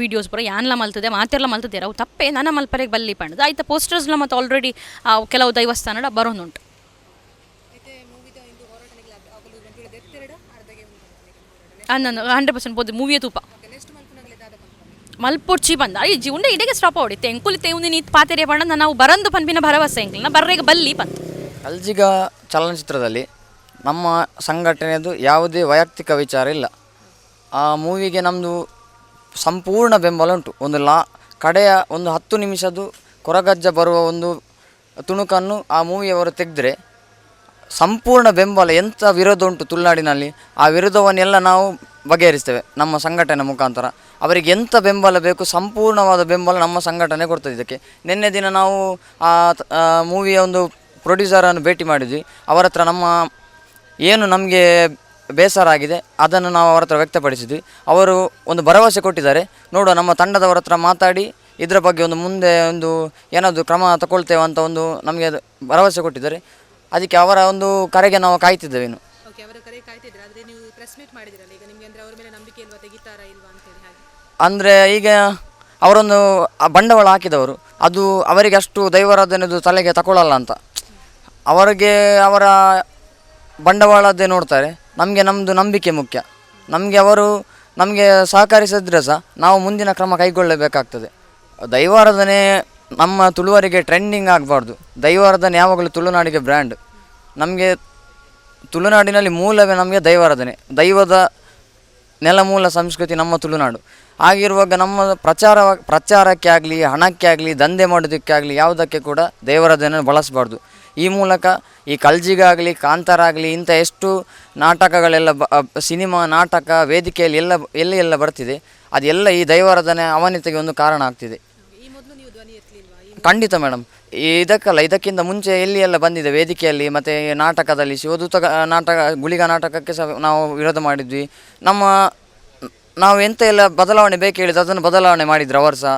ವೀಡಿಯೋಸ್ ಪೂರ ಯಾನ್ಲ ಮಲ್ತದೆ. ಮಾತೆರ್ಲ ಮಲ್ತದೆ. ಅವು ತಪ್ಪೆ. ನನ್ನ ಮಲ್ಪರೆಗೆ ಬಲ್ಲಿ ಪಂಡದು. ಆಯ್ತು ಪೋಸ್ಟರ್ಸ್ಲ ಮತ್ತು ಆಲ್ರೆಡಿ ಕೆಲವು ದೈವಸ್ಥಾನಡ ಬರೋನುಂಟು ಅಂದನು ಹಂಡ್ರೆಡ್ ಪರ್ಸೆಂಟ್ ಬೋದು ಮೂವಿಯ ತೂಪ ಮಲ್ಪೊಡ್ಚಿ ಬಂದ. ಈ ಜಿ ಉಂಡೆ ಇಡೆಗೆ ಸ್ಟಾಪ್ ಹೊಡಿತೆ ಎಂಕುಲಿತೆ ಒಂದು ನೀತ್ ಪಾತೆರೆ ಬಣ್ಣ ನಾವು ಬರಂದು ಪನ್ಪಿನ ಭರವಸೆ ಎಂಕ್ಲಿನ. ಬರ್ರೆಗೆ ಬಲ್ಲಿ ಬಂತು. ಅಲ್ಜಿಗ ಚಲನಚಿತ್ರದಲ್ಲಿ ನಮ್ಮ ಸಂಘಟನೆಯದು ಯಾವುದೇ ವೈಯಕ್ತಿಕ ವಿಚಾರ ಇಲ್ಲ. ಆ ಮೂವಿಗೆ ನಮ್ಮದು ಸಂಪೂರ್ಣ ಬೆಂಬಲ ಉಂಟು. ಒಂದು ಲಾ, ಕಡೆಯ ಒಂದು ಹತ್ತು ನಿಮಿಷದ್ದು ಕೊರಗಜ್ಜ ಬರುವ ಒಂದು ತುಣುಕನ್ನು ಆ ಮೂವಿಯವರು ತೆಗೆದ್ರೆ ಸಂಪೂರ್ಣ ಬೆಂಬಲ ಎಂಥ ವಿರೋಧ ಉಂಟು ತುಳುನಾಡಿನಲ್ಲಿ, ಆ ವಿರೋಧವನ್ನೆಲ್ಲ ನಾವು ಬಗೆಹರಿಸ್ತೇವೆ ನಮ್ಮ ಸಂಘಟನೆ ಮುಖಾಂತರ. ಅವರಿಗೆ ಎಂಥ ಬೆಂಬಲ ಬೇಕು, ಸಂಪೂರ್ಣವಾದ ಬೆಂಬಲ ನಮ್ಮ ಸಂಘಟನೆ ಕೊಡ್ತದೆ ಇದಕ್ಕೆ. ನಿನ್ನೆ ದಿನ ನಾವು ಆ ಮೂವಿಯ ಒಂದು ಪ್ರೊಡ್ಯೂಸರನ್ನು ಭೇಟಿ ಮಾಡಿದ್ವಿ. ಅವರ ಹತ್ರ ನಮ್ಮ ಏನು ನಮಗೆ ಬೇಸರ ಆಗಿದೆ ಅದನ್ನು ನಾವು ಅವರ ಹತ್ರ ವ್ಯಕ್ತಪಡಿಸಿದ್ವಿ. ಅವರು ಒಂದು ಭರವಸೆ ಕೊಟ್ಟಿದ್ದಾರೆ. ನೋಡುವ ನಮ್ಮ ತಂಡದವರ ಹತ್ರ ಮಾತಾಡಿ ಇದರ ಬಗ್ಗೆ ಒಂದು ಮುಂದೆ ಒಂದು ಏನಾದರೂ ಕ್ರಮ ತಗೊಳ್ತೇವೆ ಅಂತ ಒಂದು ನಮಗೆ ಭರವಸೆ ಕೊಟ್ಟಿದ್ದಾರೆ. ಅದಕ್ಕೆ ಅವರ ಒಂದು ಕರೆಗೆ ನಾವು ಕಾಯ್ತಿದ್ದೇವೆ ಇನ್ನು. ಅಂದರೆ ಈಗ ಅವರೊಂದು ಬಂಡವಾಳ ಹಾಕಿದವರು ಅದು ಅವರಿಗೆ ಅಷ್ಟು ದೈವಾರಾಧನೆದು ತಲೆಗೆ ತಗೊಳ್ಳಲ್ಲ ಅಂತ. ಅವರಿಗೆ ಅವರ ಬಂಡವಾಳದ್ದೇ ನೋಡ್ತಾರೆ. ನಮಗೆ ನಮ್ಮದು ನಂಬಿಕೆ ಮುಖ್ಯ. ನಮಗೆ ಅವರು ನಮಗೆ ಸಹಕರಿಸಿದ್ರೆ ಸಹ ನಾವು ಮುಂದಿನ ಕ್ರಮ ಕೈಗೊಳ್ಳಬೇಕಾಗ್ತದೆ. ದೈವಾರಾಧನೆ ನಮ್ಮ ತುಳುವರಿಗೆ ಟ್ರೆಂಡಿಂಗ್ ಆಗಬಾರ್ದು. ದೈವಾರಾಧನೆ ಯಾವಾಗಲೂ ತುಳುನಾಡಿಗೆ ಬ್ರ್ಯಾಂಡ್ ನಮಗೆ ತುಳುನಾಡಿನಲ್ಲಿ ಮೂಲವೇ ನಮಗೆ ದೈವಾರಾಧನೆ. ದೈವದ ನೆಲಮೂಲ ಸಂಸ್ಕೃತಿ ನಮ್ಮ ತುಳುನಾಡು. ಆಗಿರುವಾಗ ನಮ್ಮ ಪ್ರಚಾರ ಪ್ರಚಾರಕ್ಕೆ ಆಗಲಿ, ಹಣಕ್ಕೆ ಆಗಲಿ, ದಂಧೆ ಮಾಡೋದಕ್ಕೆ ಆಗಲಿ ಯಾವುದಕ್ಕೆ ಕೂಡ ದೈವಾರಾಧನೆ ಬಳಸಬಾರ್ದು. ಈ ಮೂಲಕ ಈ ಕಲ್ಜಿಗಾಗಲಿ ಕಾಂತಾರ ಆಗಲಿ ಇಂಥ ಎಷ್ಟು ನಾಟಕಗಳೆಲ್ಲ ಬ ಸಿನಿಮಾ, ನಾಟಕ, ವೇದಿಕೆಯಲ್ಲಿ ಎಲ್ಲ ಎಲ್ಲಿ ಎಲ್ಲ ಬರ್ತಿದೆ, ಅದೆಲ್ಲ ಈ ದೈವಾರಾಧನೆ ಅವನತೆಗೆ ಒಂದು ಕಾರಣ ಆಗ್ತಿದೆ. ಖಂಡಿತ ಮೇಡಮ್ ಇದಕ್ಕಲ್ಲ, ಇದಕ್ಕಿಂತ ಮುಂಚೆ ಎಲ್ಲಿ ಎಲ್ಲ ಬಂದಿದೆ ವೇದಿಕೆಯಲ್ಲಿ, ಮತ್ತು ನಾಟಕದಲ್ಲಿ ಶಿವದೂತ ನಾಟಕ, ಗುಳಿಗ ನಾಟಕಕ್ಕೆ ಸಹ ನಾವು ವಿರೋಧ ಮಾಡಿದ್ವಿ. ನಮ್ಮ, ನಾವು ಎಂತ ಎಲ್ಲ ಬದಲಾವಣೆ ಬೇಕು ಹೇಳಿದ್ದು ಅದನ್ನು ಬದಲಾವಣೆ ಮಾಡಿದ್ರು ಅವರು ಸಹ.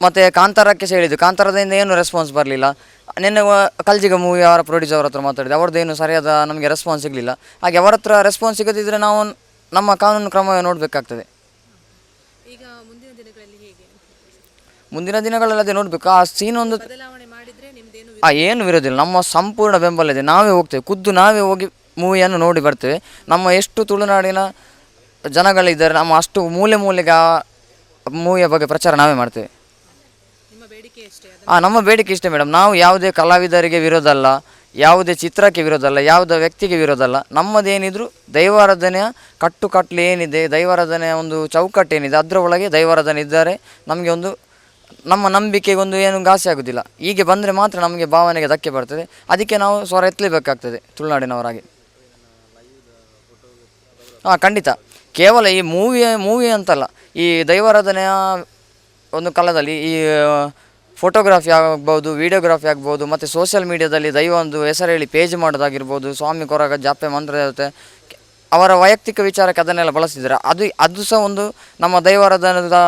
ಮತ್ತು ಕಾಂತಾರಕ್ಕೆ ಸಹ ಹೇಳಿದ್ದು ಕಾಂತಾರದಿಂದ ಏನು ರೆಸ್ಪಾನ್ಸ್ ಬರಲಿಲ್ಲ. ನಿನ್ನೆ ಕಲ್ಜಿಗ ಮೂವಿ ಅವರ ಪ್ರೊಡ್ಯೂಸರ್ ಅವ್ರ ಹತ್ರ ಮಾತಾಡಿದೆ. ಅವ್ರದ್ದೇನು ಸರಿಯಾದ ನಮಗೆ ರೆಸ್ಪಾನ್ಸ್ ಸಿಗಲಿಲ್ಲ. ಹಾಗೆ ಅವರ ಹತ್ರ ರೆಸ್ಪಾನ್ಸ್ ಸಿಗದಿದ್ದರೆ ನಾವು ನಮ್ಮ ಕಾನೂನು ಕ್ರಮ ನೋಡಬೇಕಾಗ್ತದೆ. ಈಗ ಮುಂದಿನ ದಿನಗಳಲ್ಲಿ ಹೇಗೆ ಮುಂದಿನ ದಿನಗಳಲ್ಲಿ ಅದೇ ನೋಡಬೇಕು. ಆ ಸೀನ್ ಒಂದು ಬದಲಾವಣೆ ಮಾಡಿದ್ರೆ ನಿಮ್ದೇನು ಆ ಏನು ಇರೋದಿಲ್ಲ ನಮ್ಮ ಸಂಪೂರ್ಣ ಬೆಂಬಲ ಇದೆ. ನಾವೇ ಹೋಗ್ತೇವೆ. ಖುದ್ದು ನಾವೇ ಹೋಗಿ ಮೂವಿಯನ್ನು ನೋಡಿ ಬರ್ತೇವೆ. ನಮ್ಮ ಎಷ್ಟು ತುಳುನಾಡಿನ ಜನಗಳಿದ್ದಾರೆ ನಮ್ಮ ಅಷ್ಟು ಮೂಲೆ ಮೂಲೆಗೆ ಆ ಮೂವಿಯ ಬಗ್ಗೆ ಪ್ರಚಾರ ನಾವೇ ಮಾಡ್ತೇವೆ ನಿಮ್ಮ ಬೇಡಿಕೆ ಅಷ್ಟೇ ಅದು ಆ, ನಮ್ಮ ಬೇಡಿಕೆ ಇಷ್ಟೇ ಮೇಡಮ್. ನಾವು ಯಾವುದೇ ಕಲಾವಿದರಿಗೆ ವಿರೋಧ ಅಲ್ಲ ಯಾವುದೇ ಚಿತ್ರಕ್ಕೆ ವಿರೋಧ ಅಲ್ಲ ಯಾವುದೇ ವ್ಯಕ್ತಿಗೆ ವಿರೋಧ ಅಲ್ಲ ನಮ್ಮದೇನಿದ್ರು ದೈವಾರಾಧನೆಯ ಕಟ್ಟುಕಟ್ಲೆ ಏನಿದೆ ದೈವಾರಾಧನೆಯ ಒಂದು ಚೌಕಟ್ಟು ಏನಿದೆ, ಅದರ ಒಳಗೆ ದೈವಾರಾಧನೆ ಇದ್ದಾರೆ. ನಮಗೆ ಒಂದು, ನಮ್ಮ ನಂಬಿಕೆಗೊಂದು ಏನು ಘಾಸಿ ಆಗೋದಿಲ್ಲ. ಹೀಗೆ ಬಂದರೆ ಮಾತ್ರ ನಮಗೆ ಭಾವನೆಗೆ ಧಕ್ಕೆ ಬರ್ತದೆ. ಅದಕ್ಕೆ ನಾವು ಸ್ವರ ಎತ್ತಲೇಬೇಕಾಗ್ತದೆ ತುಳುನಾಡಿನವರಾಗಿ. ಹಾಂ, ಖಂಡಿತ. ಕೇವಲ ಈ ಮೂವಿ ಮೂವಿ ಅಂತಲ್ಲ, ಈ ದೈವಾರಾಧನೆಯ ಒಂದು ಕಾಲದಲ್ಲಿ ಈ ಫೋಟೋಗ್ರಫಿ ಆಗ್ಬೋದು ವೀಡಿಯೋಗ್ರಾಫಿ ಆಗ್ಬೋದು ಮತ್ತು ಸೋಷಿಯಲ್ ಮೀಡಿಯಾದಲ್ಲಿ ದೈವ ಒಂದು ಹೆಸರು ಹೇಳಿ ಪೇಜ್ ಮಾಡೋದಾಗಿರ್ಬೋದು, ಸ್ವಾಮಿ ಕೊರಗ ಜಾಪೆ ಮಂತ್ರ ಜೊತೆ ಅವರ ವೈಯಕ್ತಿಕ ವಿಚಾರಕ್ಕೆ ಅದನ್ನೆಲ್ಲ ಬಳಸಿದ್ದಾರೆ ಅದು ಅದು ಸಹ ಒಂದು ನಮ್ಮ ದೈವಾರಾಧನದ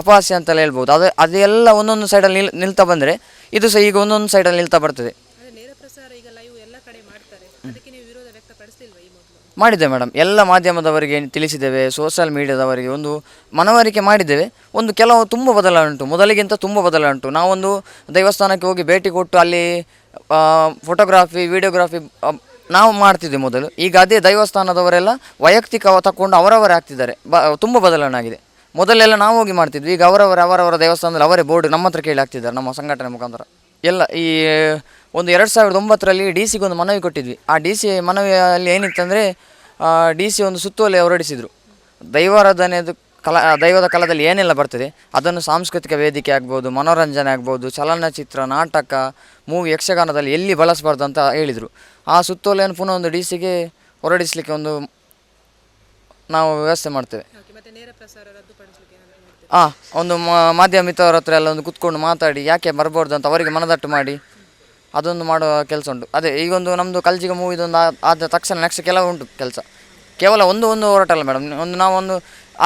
ಅಪಾಸೆ ಅಂತಲೇ ಹೇಳ್ಬೋದು ಅದು, ಅದೆಲ್ಲ ಒಂದೊಂದು ಸೈಡಲ್ಲಿ ನಿಲ್, ನಿಲ್ತಾ ಬಂದರೆ, ಇದು ಸಹ ಈಗ ಒಂದೊಂದು ಸೈಡಲ್ಲಿ ನಿಲ್ತಾ ಬರ್ತದೆ. ಅಂದರೆ ನೇರ ಪ್ರಸಾರ ಈಗ ಲೈವ್ ಎಲ್ಲ ಕಡೆ ಮಾಡ್ತಾರೆ. ಮಾಡಿದ್ದೇವೆ ಮೇಡಮ್. ಎಲ್ಲ ಮಾಧ್ಯಮದವರಿಗೆ ತಿಳಿಸಿದ್ದೇವೆ ಸೋಷಿಯಲ್ ಮೀಡಿಯಾದವರಿಗೆ ಒಂದು ಮನವರಿಕೆ ಮಾಡಿದ್ದೇವೆ. ಒಂದು ಕೆಲವು ತುಂಬ ಬದಲಾವಣೆ ಉಂಟು. ಮೊದಲಿಗಿಂತ ತುಂಬ ಬದಲಾವಣೆ ಉಂಟು. ನಾವೊಂದು ದೇವಸ್ಥಾನಕ್ಕೆ ಹೋಗಿ ಭೇಟಿ ಕೊಟ್ಟು ಅಲ್ಲಿ ಫೋಟೋಗ್ರಾಫಿ ವಿಡಿಯೋಗ್ರಾಫಿ ನಾವು ಮಾಡ್ತಿದ್ವಿ ಮೊದಲು. ಈಗ ಅದೇ ದೇವಸ್ಥಾನದವರೆಲ್ಲ ವೈಯಕ್ತಿಕ ತಗೊಂಡು ಅವರವರೇ ಆಗ್ತಿದ್ದಾರೆ. ಬ ತುಂಬ ಬದಲಾವಣೆ ಆಗಿದೆ. ಮೊದಲೆಲ್ಲ ನಾವು ಹೋಗಿ ಮಾಡ್ತಿದ್ವಿ. ಈಗ ಅವರವರ ಅವರವರ ದೇವಸ್ಥಾನದಲ್ಲಿ ಅವರೇ ಬೋರ್ಡ್ ನಮ್ಮ ಹತ್ರ ಕೇಳಿ ಆಗ್ತಿದ್ದಾರೆ ನಮ್ಮ ಸಂಘಟನೆ ಮುಖಾಂತರ. ಎಲ್ಲ ಈ ಒಂದು ಎರಡು ಸಾವಿರದ ಒಂಬತ್ತರಲ್ಲಿ ಡಿ ಸಿಗೆ ಒಂದು ಮನವಿ ಕೊಟ್ಟಿದ್ವಿ. ಆ ಡಿ ಸಿ ಮನವಿಯಲ್ಲಿ ಏನಿತ್ತಂದರೆ ಡಿ ಸಿ ಒಂದು ಸುತ್ತೋಲೆ ಹೊರಡಿಸಿದರು. ದೈವಾರಾಧನೆಯದು ಕಲಾ ದೈವದ ಕಾಲದಲ್ಲಿ ಏನೆಲ್ಲ ಬರ್ತದೆ ಅದನ್ನು ಸಾಂಸ್ಕೃತಿಕ ವೇದಿಕೆ ಆಗ್ಬೋದು ಮನೋರಂಜನೆ ಆಗ್ಬೋದು ಚಲನಚಿತ್ರ ನಾಟಕ ಮೂವಿ ಯಕ್ಷಗಾನದಲ್ಲಿ ಎಲ್ಲಿ ಬಳಸಬಾರ್ದು ಅಂತ ಹೇಳಿದರು. ಆ ಸುತ್ತೋಲೆಯನ್ನು ಪುನಃ ಒಂದು ಡಿ ಸಿಗೆ ಹೊರಡಿಸಲಿಕ್ಕೆ ಒಂದು ನಾವು ವ್ಯವಸ್ಥೆ ಮಾಡ್ತೇವೆ. ಹಾಂ ಒಂದು ಮಾಧ್ಯಮ ಮಿತ್ರರ ಹತ್ರ ಎಲ್ಲ ಒಂದು ಕುತ್ಕೊಂಡು ಮಾತಾಡಿ ಯಾಕೆ ಬರಬಾರ್ದು ಅಂತ ಅವರಿಗೆ ಮನದಟ್ಟು ಮಾಡಿ ಅದೊಂದು ಮಾಡುವ ಕೆಲಸ ಉಂಟು. ಅದೇ ಈಗೊಂದು ನಮ್ಮದು ಕಲ್ಜಿಗ ಮೂವಿದೊಂದು ಆದ ತಕ್ಷಣ ನೆಕ್ಸ್ಟ್ ಕೆಲವು ಉಂಟು ಕೆಲಸ. ಕೇವಲ ಒಂದು ಒಂದು ಹೋರಾಟ ಅಲ್ಲ ಮೇಡಮ್ ಒಂದು ನಾವು ಒಂದು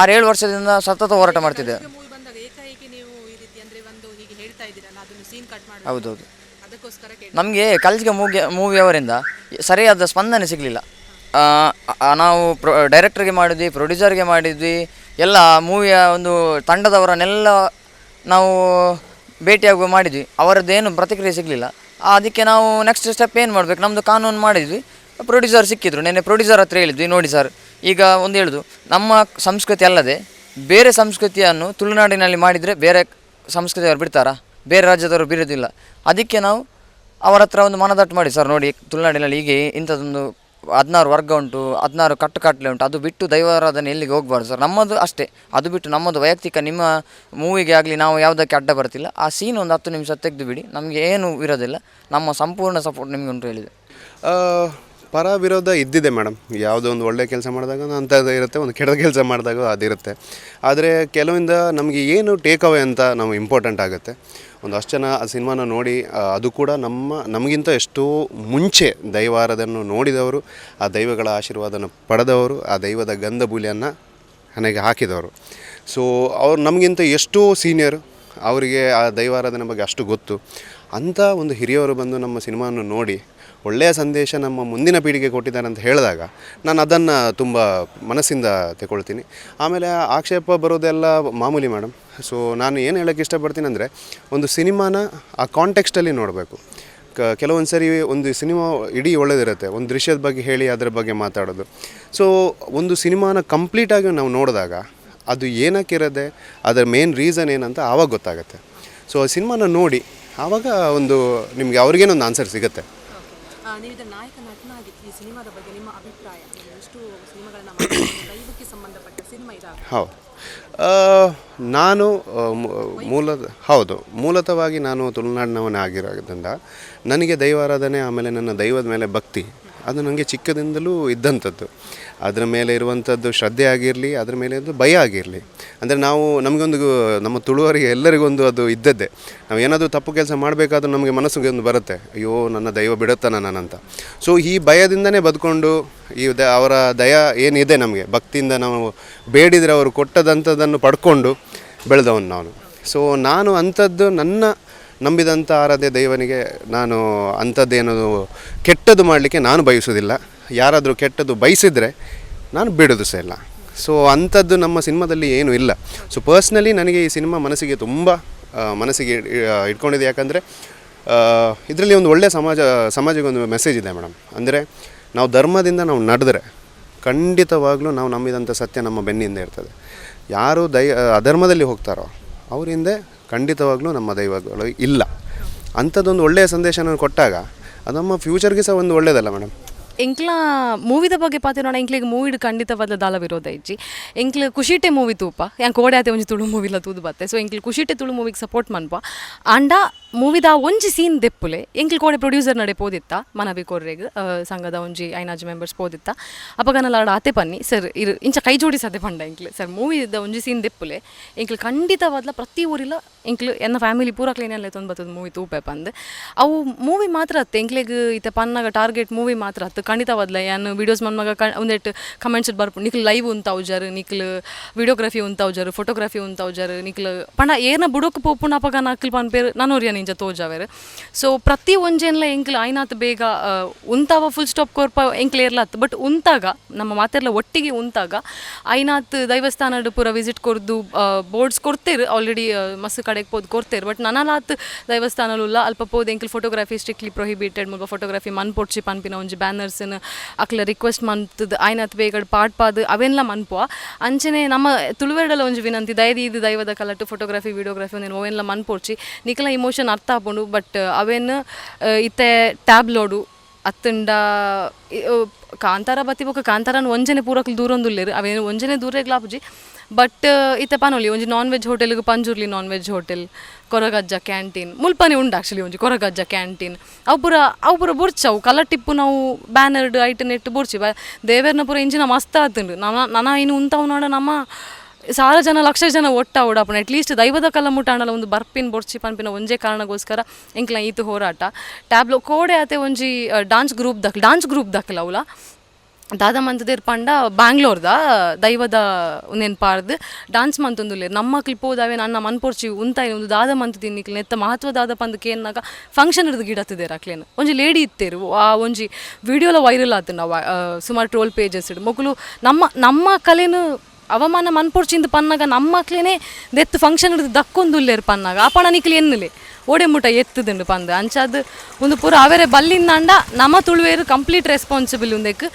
ಆರು ಏಳು ವರ್ಷದಿಂದ ಸತತ ಹೋರಾಟ ಮಾಡ್ತಿದ್ದೇವೆ. ಒಂದು ಹೌದೌದು. ಅದಕ್ಕೋಸ್ಕರ ನಮಗೆ ಕಲ್ಜಿಗ ಮೂವಿ ಮೂವಿಯವರಿಂದ ಸರಿಯಾದ ಸ್ಪಂದನೆ ಸಿಗಲಿಲ್ಲ. ನಾವು ಪ್ರೊ ಡೈರೆಕ್ಟರ್ಗೆ ಮಾಡಿದ್ವಿ ಪ್ರೊಡ್ಯೂಸರ್ಗೆ ಮಾಡಿದ್ವಿ ಎಲ್ಲ ಮೂವಿಯ ಒಂದು ತಂಡದವರನ್ನೆಲ್ಲ ನಾವು ಭೇಟಿಯಾಗುವ ಮಾಡಿದ್ವಿ. ಅವರದ್ದೇನು ಪ್ರತಿಕ್ರಿಯೆ ಸಿಗಲಿಲ್ಲ. ಅದಕ್ಕೆ ನಾವು ನೆಕ್ಸ್ಟ್ ಸ್ಟೆಪ್ ಏನು ಮಾಡಬೇಕು? ನಮ್ಮದು ಕಾನೂನು ಮಾಡಿದ್ವಿ. ಪ್ರೊಡ್ಯೂಸರ್ ಸಿಕ್ಕಿದ್ರು. ನೆನ್ನೆ ಪ್ರೊಡ್ಯೂಸರ್ ಹತ್ರ ಹೇಳಿದ್ವಿ. ನೋಡಿ ಸರ್ ಈಗ ಒಂದು ಹೇಳುದು. ನಮ್ಮ ಸಂಸ್ಕೃತಿ ಅಲ್ಲದೆ ಬೇರೆ ಸಂಸ್ಕೃತಿಯನ್ನು ತುಳುನಾಡಿನಲ್ಲಿ ಮಾಡಿದರೆ ಬೇರೆ ಸಂಸ್ಕೃತಿಯವರು ಬಿಡ್ತಾರಾ? ಬೇರೆ ರಾಜ್ಯದವರು ಬಿಡೋದಿಲ್ಲ. ಅದಕ್ಕೆ ನಾವು ಅವರ ಹತ್ರ ಒಂದು ಮನದಟ್ಟು ಮಾಡಿ ಸರ್ ನೋಡಿ ತುಳುನಾಡಿನಲ್ಲಿ ಹೀಗೆ ಇಂಥದ್ದೊಂದು ಹದಿನಾರು ವರ್ಗ ಉಂಟು, ಹದಿನಾರು ಕಟ್ಟು ಕಟ್ಟಲೆ ಉಂಟು, ಅದು ಬಿಟ್ಟು ದೈವಾರಾಧನೆ ಎಲ್ಲಿಗೆ ಹೋಗ್ಬಾರ್ದು ಸರ್? ನಮ್ಮದು ಅಷ್ಟೇ, ಅದು ಬಿಟ್ಟು ನಮ್ಮದು ವೈಯಕ್ತಿಕ ನಿಮ್ಮ ಮೂವಿಗೆ ಆಗಲಿ ನಾವು ಯಾವುದಕ್ಕೆ ಅಡ್ಡ ಬರ್ತಿಲ್ಲ. ಆ ಸೀನ್ ಒಂದು ಹತ್ತು ನಿಮಿಷ ತೆಗೆದು ಬಿಡಿ ನಮಗೆ ಏನು ಇರೋದಿಲ್ಲ, ನಮ್ಮ ಸಂಪೂರ್ಣ ಸಪೋರ್ಟ್ ನಿಮಗೆ ಉಂಟು ಹೇಳಿದೆ. ಪರ ವಿರೋಧ ಇದ್ದಿದೆ ಮೇಡಮ್ ಯಾವುದೋ ಒಂದು ಒಳ್ಳೆ ಕೆಲಸ ಮಾಡಿದಾಗ ಅಂಥದ್ದು ಇರುತ್ತೆ, ಒಂದು ಕೆಟ್ಟ ಕೆಲಸ ಮಾಡಿದಾಗ ಅದಿರುತ್ತೆ. ಆದರೆ ಕೆಲವಿಂದ ನಮಗೆ ಏನು ಟೇಕ್ ಅವೇ ಅಂತ ನಾವು ಇಂಪಾರ್ಟೆಂಟ್ ಆಗುತ್ತೆ. ಒಂದು ಅಷ್ಟು ಜನ ಆ ಸಿನಿಮಾನ ನೋಡಿ ಅದು ಕೂಡ ನಮ್ಮ, ನಮಗಿಂತ ಎಷ್ಟೋ ಮುಂಚೆ ದೈವಾರದನ್ನು ನೋಡಿದವರು, ಆ ದೈವಗಳ ಆಶೀರ್ವಾದನ ಪಡೆದವರು, ಆ ದೈವದ ಗಂಧ ಬೂಲಿಯನ್ನು ಹಣೆಗೆ ಹಾಕಿದವರು. ಸೊ ಅವ್ರು ನಮಗಿಂತ ಎಷ್ಟೋ ಸೀನಿಯರ್ ಅವರಿಗೆ ಆ ದೈವಾರಾಧನೆ ಬಗ್ಗೆ ಅಷ್ಟು ಗೊತ್ತು. ಅಂಥ ಒಂದು ಹಿರಿಯವರು ಬಂದು ನಮ್ಮ ಸಿನಿಮಾವನ್ನು ನೋಡಿ ಒಳ್ಳೆಯ ಸಂದೇಶ ನಮ್ಮ ಮುಂದಿನ ಪೀಳಿಗೆ ಕೊಟ್ಟಿದ್ದಾರೆ ಅಂತ ಹೇಳಿದಾಗ ನಾನು ಅದನ್ನು ತುಂಬ ಮನಸ್ಸಿಂದ ತಗೊಳ್ತೀನಿ. ಆಮೇಲೆ ಆಕ್ಷೇಪ ಬರೋದೆಲ್ಲ ಮಾಮೂಲಿ ಮೇಡಮ್. ಸೊ ನಾನು ಏನು ಹೇಳೋಕ್ಕೆ ಇಷ್ಟಪಡ್ತೀನಿ ಅಂದರೆ ಒಂದು ಸಿನಿಮಾನ ಆ ಕಾಂಟೆಕ್ಸ್ಟಲ್ಲಿ ನೋಡಬೇಕು. ಕ, ಕೆಲವೊಂದು ಸರಿ ಒಂದು ಸಿನಿಮಾ ಇಡೀ ಒಳ್ಳೆದಿರುತ್ತೆ. ಒಂದು ದೃಶ್ಯದ ಬಗ್ಗೆ ಹೇಳಿ, ಅದರ ಬಗ್ಗೆ ಮಾತಾಡೋದು. ಸೊ ಒಂದು ಸಿನಿಮಾನ ಕಂಪ್ಲೀಟಾಗಿ ನಾವು ನೋಡಿದಾಗ ಅದು ಏನಕ್ಕಿರದೆ ಅದರ ಮೇನ್ ರೀಸನ್ ಏನಂತ ಆವಾಗ ಗೊತ್ತಾಗುತ್ತೆ. ಸೊ ಆ ಸಿನಿಮಾನ ನೋಡಿ ಆವಾಗ ಒಂದು ನಿಮಗೆ ಅವ್ರಿಗೇನೊಂದು ಆನ್ಸರ್ ಸಿಗುತ್ತೆ. ಇದರ ನಾಯಕ ನಟನಾಗಿ ಈ ಸಿನಿಮಾದ ಬಗ್ಗೆ ನಿಮ್ಮ ಅಭಿಪ್ರಾಯ? ಎಷ್ಟು ಸಿನಿಮಾಗಳನ್ನ ದೈವಕ್ಕೆ ಸಂಬಂಧಪಟ್ಟ ಸಿನಿಮಾ ಇದಾಗ ಹೌದು. ನಾನು ಮೂಲ ಹೌದು. ಮೂಲತಃವಾಗಿ ನಾನು ತುಳುನಾಡಿನವನೇ ಆಗಿರೋದ್ರಿಂದ ನನಗೆ ದೈವಾರಾಧನೆ ಆಮೇಲೆ ನನ್ನ ದೈವದ ಮೇಲೆ ಭಕ್ತಿ ಅದು ನನಗೆ ಚಿಕ್ಕದಿಂದಲೂ ಇದ್ದಂಥದ್ದು. ಅದರ ಮೇಲೆ ಇರುವಂಥದ್ದು ಶ್ರದ್ಧೆ ಆಗಿರಲಿ, ಅದರ ಮೇಲೆ ಒಂದು ಭಯ ಆಗಿರಲಿ. ಅಂದರೆ ನಾವು ನಮಗೊಂದು ನಮ್ಮ ತುಳುವರಿಗೆ ಎಲ್ಲರಿಗೊಂದು ಅದು ಇದ್ದದ್ದೇ. ನಾವು ಏನಾದರೂ ತಪ್ಪು ಕೆಲಸ ಮಾಡಬೇಕಾದ್ರೂ ನಮಗೆ ಮನಸ್ಸಿಗೆ ಒಂದು ಬರುತ್ತೆ. ಅಯ್ಯೋ, ನನ್ನ ದೈವ ಬಿಡುತ್ತಾನ ನನ್ನಂತ ಸೊ ಈ ಭಯದಿಂದನೇ ಬದುಕೊಂಡು ಈ ದ, ಅವರ ದಯ ಏನಿದೆ ನಮಗೆ? ಭಕ್ತಿಯಿಂದ ನಾವು ಬೇಡಿದರೆ ಅವರು ಕೊಟ್ಟದಂಥದ್ದನ್ನು ಪಡ್ಕೊಂಡು ಬೆಳೆದವನು ನಾನು. ಸೊ ನಾನು ಅಂಥದ್ದು ನನ್ನ ನಂಬಿದಂಥ ಆರಾಧ್ಯ ದೈವನಿಗೆ ನಾನು ಅಂಥದ್ದೇನು ಕೆಟ್ಟದ್ದು ಮಾಡಲಿಕ್ಕೆ ನಾನು ಬಯಸೋದಿಲ್ಲ ಯಾರಾದರೂ ಕೆಟ್ಟದ್ದು ಬಯಸಿದರೆ ನಾನು ಬಿಡೋದು ಸಹ ಇಲ್ಲ. ಸೊ ಅಂಥದ್ದು ನಮ್ಮ ಸಿನಿಮಾದಲ್ಲಿ ಏನೂ ಇಲ್ಲ. ಸೊ ಪರ್ಸ್ನಲಿ ನನಗೆ ಈ ಸಿನಿಮಾ ಮನಸ್ಸಿಗೆ ತುಂಬ ಮನಸ್ಸಿಗೆ ಇಟ್ಕೊಂಡಿದೆ. ಯಾಕಂದರೆ ಇದರಲ್ಲಿ ಒಂದು ಒಳ್ಳೆಯ ಸಮಾಜ, ಸಮಾಜಕ್ಕೆ ಒಂದು ಮೆಸೇಜ್ ಇದೆ ಮೇಡಮ್. ಅಂದರೆ, ನಾವು ಧರ್ಮದಿಂದ ನಾವು ನಡೆದ್ರೆ ಖಂಡಿತವಾಗ್ಲೂ ನಾವು ನಂಬಿದಂಥ ಸತ್ಯ ನಮ್ಮ ಬೆನ್ನಿಂದ ಇರ್ತದೆ. ಯಾರು ದೈ ಅಧರ್ಮದಲ್ಲಿ ಹೋಗ್ತಾರೋ, ಅವ್ರ ಹಿಂದೆ ಖಂಡಿತವಾಗ್ಲೂ ನಮ್ಮ ದೈವಗಳು ಇಲ್ಲ. ಅಂಥದ್ದೊಂದು ಒಳ್ಳೆಯ ಸಂದೇಶನ ಕೊಟ್ಟಾಗ ಅದು ನಮ್ಮ ಫ್ಯೂಚರ್ಗೆ ಸಹ ಒಂದು ಒಳ್ಳೆಯದಲ್ಲ ಮೇಡಮ್ ಎಂಕ್ಲ ಮೂವಿದ ಬಗ್ಗೆ ಪಾತಿರೋಣ ಎಂಕ್ಲಿಗೆ ಮೂವಿಡ್ ಖಂಡಿತವಾದ ದಾಲ ವಿರೋಧ ಇಜ್ಜಿ ಎಂಕ್ಲ ಖುಷಿಟೆ ಮೂವಿ ತೂಪ ಯಾಕೆ ಕೋಡೆ ಆತೆ ಒಂಜಿ ತುಳು ಮೂವಿಲ ತೂದು ಬತ್ತೆ ಸೊ ಎಂಕ್ಲು ಖುಷಿಟೆ ತುಳು ಮೂವಿಗೆ ಸಪೋರ್ಟ್ ಮನ್ಪ ಅಂಡ ಮೂವಿದ ಒಂಜಿ ಸೀನ್ ದೆಪ್ಪುಲೆ ಎಂಕ್ಲು ಕೋಡೆ ಪ್ರೊಡ್ಯೂಸರ್ ನಡೆ ಪೋದಿತ್ತ ಮನವಿ ಕೊರ್ರೆಗ್ ಸಂಘದ ಒಂಜಿ ಐನಾಜ್ ಮೆಂಬರ್ಸ್ ಪೋದಿತ್ತ ಅಪಗನಲ ಆತೆ ಪನ್ನಿ ಸರ್ ಇರು ಇಂಚ ಕೈ ಜೋಡಿ ಸದೆ ಪಂಡ ಎಂಕ್ಲು ಸರ್ ಮೂವಿದ ಒಂಜಿ ಸೀನ್ ದೆಪ್ಪುಲೆ ಎಂಕ್ಲು ಖಂಡಿತವಾದ್ಲ ಪ್ರತಿ ಊರಿಲ್ಲ ಎಂಕ್ಲು ಎನ್ನ ಫ್ಯಾಮಿಲಿ ಪೂರ ಕ್ಲೀನಲ್ಲಿ ತೊಂದ್ ಬತ್ತದ ಮೂವಿ ತೂಪೆ ಪಂದ್ ಅವು ಮೂವಿ ಮಾತ್ರ ಅತ್ತೆ ಎಂಕ್ಲಿಗೆ ಇತ್ತೆ ಪನ್ನಗ ಟಾರ್ಗೆಟ್ ಮೂವಿ ಮಾತ್ರ ಹತ್ತು ಖಂಡಿತವಾದ್ಲ ಏನು ವೀಡಿಯೋಸ್ ಮನ್ಮಗ ಕ ಒಂದೆಟ್ಟು ಕಮೆಂಟ್ಸ್ ಬರ್ಪು, ನಿಕ್ಲು ಲೈವ್ ಉಂತಾವ್ಜರ್ ನಿಕ್ಲು ವಿಡಿಯೋಗ್ರಫಿ ಉಂತಾವ್ಜರ್ ಫೋಟೋಗ್ರಫಿ ಉಂತಾವ್ಜರ್ ನಿಕ್ಲು ಪಂಡ ಏನ ಬುಡೋಕ್ ಪೋಪುನ ಅಪಗ ಪನ್ ನಾನು ನನೋರಿಯ ನಿಂಜ ತೋಜಾವೇರು. ಸೊ ಪ್ರತಿ ಒಂಜೇನ್ಲ ಎಂಕ್ಲು ಐನಾತ್ ಬೇಗ ಉಂತಾವ ಫುಲ್ ಸ್ಟಾಪ್ ಕೊರ್ಪ ಎಂಕ್ಲು ಏರ್ಲಾತ್. ಬಟ್ ಉಂತಾಗ, ನಮ್ಮ ಮಾತೆಲ್ಲ ಒಟ್ಟಿಗೆ ಉಂತಾಗ ಐನಾತ್ ದೈವಸ್ಥಾನಡ್ ಪೂರ ವಿಸಿಟ್ ಕೊರ್ದು ಬೋರ್ಡ್ಸ್ ಕೊಡ್ತೇರು ಆಲ್ರೆಡಿ ಮಸ್ತ್ ಕಡೆಗೆ ಪೋದು ಕೊಡ್ತೇರು ಬಟ್ ನನಲಾತ್ ದೈವಸ್ಥಾನಲುಲ್ಲ ಅಲ್ಪ ಪೋದು ಎಂಕ್ಲು ಫೋಟೋಗ್ರಫಿ ಸ್ಟ್ರಿಕ್ಟ್ಲಿ ಪ್ರೊಹಿಬಿಟೆಡ್ ಮುಗ ಫೋಟೋಗ್ರಫಿ ಮನ್ಪೊಡ್ಚಿ ಪನ್ಪಿನ ಒಂಜಿ ಬ್ಯಾನರ್ಸ್ನ ಅಕ್ಲ ರಿಕ್ವೆಸ್ಟ್ ಮನ್ತದ್ ಐನತ್ ಬೇಗಡ್ ಪಾಡ್ ಪಾದ್ ಅವೆಲ್ಲ ಮನ್ಪುವ. ಅಂಚನೆ ನಮ್ಮ ತುಳುವೆಡಲ ಒಂಜಿ ವಿನಂತಿ, ದಯದಿ ಇದು ದೈವದ ಕಲಟ್ ಫೋಟೋಗ್ರಫಿ ವಿಡಿಯೋಗ್ರಫಿ ಒಂದೇನು ಅವೆಲ್ಲ ಮನ್ಪೊಡ್ಚಿ ನಿಕ್ಲ ಇಮೋಷನ್ ಅರ್ಥ ಆಪುಂಡು ಬಟ್ ಅವೆನ್ ಇತ್ತೆ ಟ್ಯಾಬ್ಲೋಡು ಅತ್ತಂಡ ಕಾಂತಾರ ಬತ್ತಿ ಬೊಕ ಕಾಂತಾರನ ಒಂಜನೆ ಪೂರಕ್ಲು ದೂರ ಒಂದುಲ್ಲೇರು ಅವೇನು ಒಂಜನೆ ದೂರ ಇಗ್ಲಾಪುಜಿ ಬಟ್ ಇತ್ತೆ ಪನೊಲಿ, ಒಂಜಿ ನಾನ್ ವೆಜ್ ಹೋಟೆಲ್ಗೆ Panjurli non veg hotel Koragajja canteen ಮುಲ್ಪನೆ ಉಂಡು ಆಕ್ಚುಲಿ ಒಂಜಿ ಕೊರಗಜ್ಜ ಕ್ಯಾಂಟೀನ್ ಅವು ಪೂರ, ಅವು ಬುರ್ಚವು. ಕಲರ್ ಟಿಪ್ಪು ನಾವು ಬ್ಯಾನರ್ಡ್ ಐಟ್ ನೆಟ್ ಬುರ್ಚಿ. ದೇವೇರ್ನ ಪೂರ ಇಂಚಿನ ಮಸ್ತ್ ಆತುಂಡು. ನಮ್ಮ ನನ ಇನ್ನು ಉಂತಾವು ನೋಡ ನಮ್ಮ ಸಾವಿರ ಜನ, ಲಕ್ಷ ಜನ ಒಟ್ಟ ಓಡಾಪಣ ಅಟ್ಲೀಸ್ಟ್ ದೈವದ ಕಲ್ಲ ಮುಟ್ಟಾಂಡಲ ಒಂದು ಬರ್ಪಿನ, ಬೊರ್ಚಿ, ಪನ್ಪಿನ ಒಂಜೇ ಕಾರಣಗೋಸ್ಕರ ಎಂಕ್ಲ ಈತು ಹೋರಾಟ. ಟ್ಯಾಬ್ಲೋ ಕೋಡೆ ಆತೆ ಒಂಜಿ ಡಾನ್ಸ್ ಗ್ರೂಪ್ ದಕ್ಲ ಡಾನ್ಸ್ ಗ್ರೂಪ್ ದಕ್ಲ ಅವಲ. ದಾದ ಮಂತದೇರ್ ಪಂಡ ಬ್ಯಾಂಗ್ಳೂರ್ದ, ದೈವದ ಉಂದೆನ್ ಪಾರ್ದ್ ಡಾನ್ಸ್ ಮಂತೊಂದುಲ್ಲೇರ್ ನಮ್ಮ ಕ್ಲಿಪ್ಪೋದಾವೆ ನನ್ನ ಮನ್ಪೋರ್ಚಿ ಉಂತಾಯಿ ಒಂದು ದಾದ ಮಂತ್ ತಿನ್ನಿಕ್ಲೆ ಮಹತ್ವ ಮಹತ್ವದಾದ ಪಂದ್ ಕೇನ್ನಾಗ ಫಂಕ್ಷನ್ ಹಿಡಿದು ಗಿಡತ್ತಿದ್ದೇರು ಅಕ್ಲೇನು ಒಂಜಿ ಲೇಡಿ ಇತ್ತೇರು, ಆ ಒಂಜಿ ವಿಡಿಯೋಲ ವೈರಲ್ ಆತು ನಾವು ಸುಮಾರು ಟ್ರೋಲ್ ಪೇಜಸ್ ಇಡು ಮೊಕುಲು ನಮ್ಮ ನಮ್ಮ ಕಲೆನು ಅವಮಾನ ಮನ್ಪೊರ್ಚಿಂದ ಪನ್ನಾಗ ನಮ್ಮ ಮಕ್ಳೇನೆ ದೆತ್ತು ಫಂಕ್ಷನ್ ಹಿಡಿದು ದಕ್ಕೊಂದುಲ್ಲೇರು ಪನ್ನಾಗ. ಪಣ ನಿಕ್ಲಿ ಎನ್ನಲೆ ಓಡೆ ಮುಟ ಎತ್ತುದುಂಡು ಪಂದ್. ಅಂಚಾದ್ ಒಂದು ಪೂರ ಅವೆರೆ ಬಲ್ಲಿಂದಾಂಡ ನಮ್ಮ ತುಳುವೇರು ಕಂಪ್ಲೀಟ್ ರೆಸ್ಪಾನ್ಸಿಬಲ್ ಉಂದೆಕ್.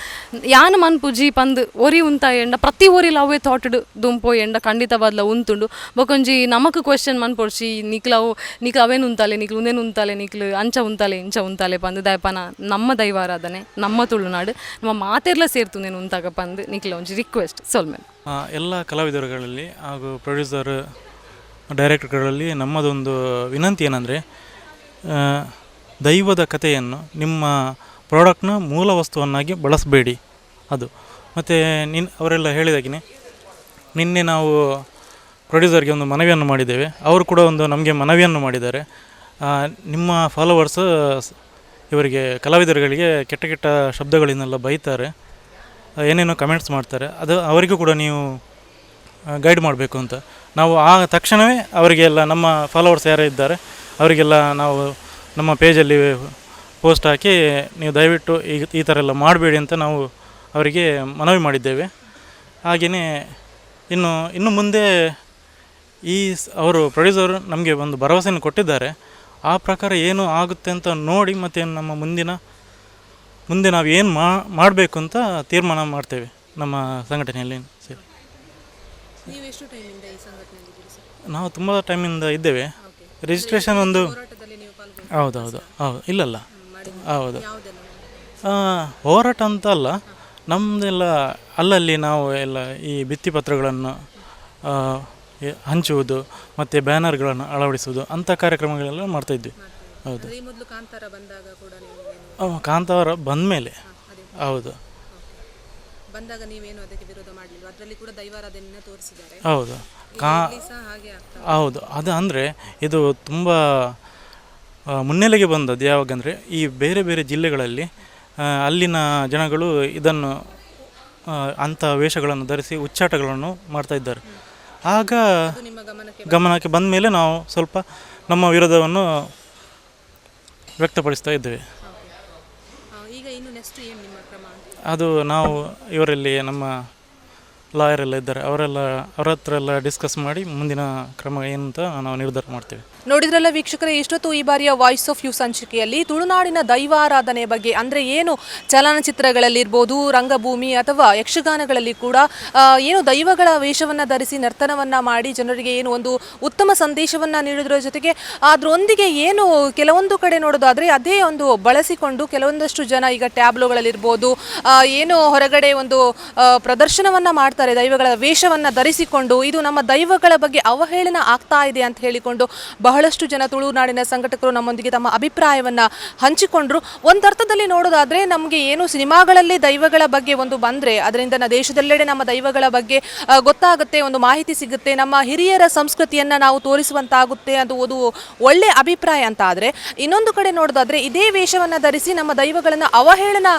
ಯಾನ್ ಮನ್ಪುಜಿ ಪಂದ್ ಒರಿ ಉಂತ ಎಂಡ, ಪ್ರತಿ ಒರಿಲ ಅವೇ ಥಾಟ್ಡ್ ದುಂಪೋ ಎಂಡ ಖಂಡಿತವಾದ್ಲ ಉಂತುಂಡು. ಬೊಕೊಂಜಿ ನಮಕ್ ಕ್ವಶನ್ ಮನ್ ಪೊಡ್ಸಿ ಅವು, ನಿಕ್ಲ ಅವೇನು ಉಂತಾಲೆ ನಿಕ್ಲು ಉಂದೇನು ಉಂತಾಲೆ ನಿಕ್ಲು ಅಂಚ ಉಂತಾಲೆ, ಇಂಚ ಉಂತಾಲೆ ಪಂದ್. ದಯಪನ ನಮ್ಮ ದೈವಾರಾಧನೆ, ನಮ್ಮ ತುಳುನಾಡು, ನಮ್ಮ ಮಾತೆರ್ಲ ಸೇರ್ತುಂದೇನು ಉಂತಾಗ ಪಂದ್. ನಿಕ್ಲ ಒಂಜಿ ರಿಕ್ವೆಸ್ಟ್ ಸೊಲ್ಮೇಲೆ ಎಲ್ಲ ಕಲಾವಿದರುಗಳಲ್ಲಿ ಹಾಗೂ ಪ್ರೊಡ್ಯೂಸರ್ ಡೈರೆಕ್ಟರ್ಗಳಲ್ಲಿ ನಮ್ಮದೊಂದು ವಿನಂತಿ ಏನಂದರೆ ದೈವದ ಕಥೆಯನ್ನು ನಿಮ್ಮ ಪ್ರಾಡಕ್ಟ್ನ ಮೂಲ ವಸ್ತುವನ್ನಾಗಿ ಬಳಸಬೇಡಿ ಅದು. ಮತ್ತು ನಿನ್ ಅವರೆಲ್ಲ ಹೇಳಿದಾಗಿನೇ, ನಿನ್ನೆ ನಾವು ಪ್ರೊಡ್ಯೂಸರ್ಗೆ ಒಂದು ಮನವಿಯನ್ನು ಮಾಡಿದ್ದೇವೆ. ಅವರು ಕೂಡ ಒಂದು ನಮಗೆ ಮನವಿಯನ್ನು ಮಾಡಿದ್ದಾರೆ. ನಿಮ್ಮ ಫಾಲೋವರ್ಸ್ ಇವರಿಗೆ ಕಲಾವಿದರುಗಳಿಗೆ ಕೆಟ್ಟ ಕೆಟ್ಟ ಶಬ್ದಗಳನ್ನೆಲ್ಲ ಬೈತಾರೆ. ಏನೇನೋ ಕಮೆಂಟ್ಸ್ ಮಾಡ್ತಾರೆ. ಅದು ಅವರಿಗೂ ಕೂಡ ನೀವು ಗೈಡ್ ಮಾಡಬೇಕು ಅಂತ. ನಾವು ಆ ತಕ್ಷಣವೇ ಅವರಿಗೆಲ್ಲ ನಮ್ಮ ಫಾಲೋವರ್ಸ್ ಯಾರು ಇದ್ದಾರೆ, ಅವರಿಗೆಲ್ಲ ನಾವು ನಮ್ಮ ಪೇಜಲ್ಲಿ ಪೋಸ್ಟ್ ಹಾಕಿ ನೀವು ದಯವಿಟ್ಟು ಈ ಈ ಥರ ಎಲ್ಲ ಮಾಡಬೇಡಿ ಅಂತ ನಾವು ಅವರಿಗೆ ಮನವಿ ಮಾಡಿದ್ದೇವೆ. ಹಾಗೆಯೇ ಇನ್ನು ಇನ್ನು ಮುಂದೆ ಈ ಅವರು ಪ್ರೊಡ್ಯೂಸರ್ ನಮಗೆ ಒಂದು ಭರವಸೆಯನ್ನು ಕೊಟ್ಟಿದ್ದಾರೆ. ಆ ಪ್ರಕಾರ ಏನು ಆಗುತ್ತೆ ಅಂತ ನೋಡಿ ಮತ್ತು ನಮ್ಮ ಮುಂದಿನ, ಮುಂದೆ ನಾವು ಏನು ಮಾಡಬೇಕು ಅಂತ ತೀರ್ಮಾನ ಮಾಡ್ತೇವೆ ನಮ್ಮ ಸಂಘಟನೆಯಲ್ಲಿ ಸೇರಿ. ನೀವು ತುಂಬ ಟೈಮಿಂದ ಇದ್ದೇವೆ. ರಿಜಿಸ್ಟ್ರೇಷನ್ ಒಂದು ಹೌದೌದು ಹೌದು. ಇಲ್ಲಲ್ಲ. ಹೌದು. ಹೋರಾಟ ಅಂತ ಅಲ್ಲ. ನಮ್ಮದೆಲ್ಲ ಅಲ್ಲಲ್ಲಿ ನಾವು ಎಲ್ಲ ಈ ಭಿತ್ತಿಪತ್ರಗಳನ್ನು ಹಂಚುವುದು ಮತ್ತು ಬ್ಯಾನರ್ಗಳನ್ನು ಅಳವಡಿಸುವುದು ಅಂಥ ಕಾರ್ಯಕ್ರಮಗಳೆಲ್ಲ ಮಾಡ್ತಾಯಿದ್ವಿ ಹೌದು. ಕಾಂತಾವರ ಕಾಂತಾರ ಬಂದ ಮೇಲೆ ಹೌದು. ಬಂದಾಗ ನೀವೇನು ಅದಕ್ಕೆ ವಿರೋಧ ಮಾಡಲಿಲ್ಲ ಅದರಲ್ಲಿ ಕೂಡ ದೈವಾರಾಧನೆಯನ್ನ ತೋರಿಸಿದ್ದಾರೆ. ಹೌದು. ಕಾ ಹೌದು ಅದು ಅಂದರೆ ಇದು ತುಂಬ ಮುನ್ನೆಲೆಗೆ ಬಂದದ್ದು ಯಾವಾಗಂದರೆ ಈ ಬೇರೆ ಬೇರೆ ಜಿಲ್ಲೆಗಳಲ್ಲಿ ಅಲ್ಲಿನ ಜನಗಳು ಇದನ್ನು ಅಂಥ ವೇಷಗಳನ್ನು ಧರಿಸಿ ಉಚ್ಚಾಟಗಳನ್ನು ಮಾಡ್ತಾ ಇದ್ದಾರೆ. ಆಗ ಗಮನಕ್ಕೆ ಬಂದ ಮೇಲೆ ನಾವು ಸ್ವಲ್ಪ ನಮ್ಮ ವಿರೋಧವನ್ನು ವ್ಯಕ್ತಪಡಿಸ್ತಾ ಇದ್ದೇವೆ. ಅದು ನಾವು ಇವರಲ್ಲಿ ನಮ್ಮ ಲಾಯರ್ ಎಲ್ಲ ಇದ್ದಾರೆ, ಅವರೆಲ್ಲ ಅವರ ಹತ್ರ ಎಲ್ಲ ಡಿಸ್ಕಸ್ ಮಾಡಿ ಮುಂದಿನ ಕ್ರಮ ಏನು ಅಂತ ನಾವು ನಿರ್ಧಾರ ಮಾಡ್ತೇವೆ. ನೋಡಿದ್ರಲ್ಲ ವೀಕ್ಷಕರೇ, ಇಷ್ಟೊತ್ತು ಈ ಬಾರಿಯ ವಾಯ್ಸ್ ಆಫ್ ಯೂ ಸಂಚಿಕೆಯಲ್ಲಿ ತುಳುನಾಡಿನ ದೈವಾರಾಧನೆ ಬಗ್ಗೆ, ಅಂದರೆ ಏನು ಚಲನಚಿತ್ರಗಳಲ್ಲಿರ್ಬೋದು ರಂಗಭೂಮಿ ಅಥವಾ ಯಕ್ಷಗಾನಗಳಲ್ಲಿ ಕೂಡ ಏನು ದೈವಗಳ ವೇಷವನ್ನು ಧರಿಸಿ ನರ್ತನವನ್ನು ಮಾಡಿ ಜನರಿಗೆ ಏನು ಒಂದು ಉತ್ತಮ ಸಂದೇಶವನ್ನು ನೀಡೋದ್ರ ಜೊತೆಗೆ ಅದರೊಂದಿಗೆ ಏನು ಕೆಲವೊಂದು ಕಡೆ ನೋಡೋದಾದರೆ ಅದೇ ಒಂದು ಬಳಸಿಕೊಂಡು ಕೆಲವೊಂದಷ್ಟು ಜನ ಈಗ ಟ್ಯಾಬ್ಲೋಗಳಲ್ಲಿರ್ಬೋದು ಏನು ಹೊರಗಡೆ ಒಂದು ಪ್ರದರ್ಶನವನ್ನು ಮಾಡ್ತಾ ಮಾಡ್ತಾರೆ ದೈವಗಳ ವೇಷವನ್ನ ಧರಿಸಿಕೊಂಡು ಇದು ನಮ್ಮ ದೈವಗಳ ಬಗ್ಗೆ ಅವಹೇಳನ ಆಗ್ತಾ ಇದೆ ಅಂತ ಹೇಳಿಕೊಂಡು ಬಹಳಷ್ಟು ಜನ ತುಳುನಾಡಿನ ಸಂಘಟಕರು ನಮ್ಮೊಂದಿಗೆ ತಮ್ಮ ಅಭಿಪ್ರಾಯವನ್ನ ಹಂಚಿಕೊಂಡ್ರು. ಒಂದರ್ಥದಲ್ಲಿ ನೋಡೋದಾದ್ರೆ, ನಮಗೆ ಏನು ಸಿನಿಮಾಗಳಲ್ಲಿ ದೈವಗಳ ಬಗ್ಗೆ ಒಂದು ಬಂದ್ರೆ, ಅದರಿಂದ ದೇಶದೆಲ್ಲೆಡೆ ನಮ್ಮ ದೈವಗಳ ಬಗ್ಗೆ ಗೊತ್ತಾಗುತ್ತೆ, ಒಂದು ಮಾಹಿತಿ ಸಿಗುತ್ತೆ, ನಮ್ಮ ಹಿರಿಯರ ಸಂಸ್ಕೃತಿಯನ್ನ ನಾವು ತೋರಿಸುವಂತಾಗುತ್ತೆ ಅದು ಒಂದು ಒಳ್ಳೆ ಅಭಿಪ್ರಾಯ ಅಂತ ಆದ್ರೆ, ಇನ್ನೊಂದು ಕಡೆ ನೋಡೋದಾದ್ರೆ, ಇದೇ ವೇಷವನ್ನ ಧರಿಸಿ ನಮ್ಮ ದೈವಗಳನ್ನ ಅವಹೇಳನ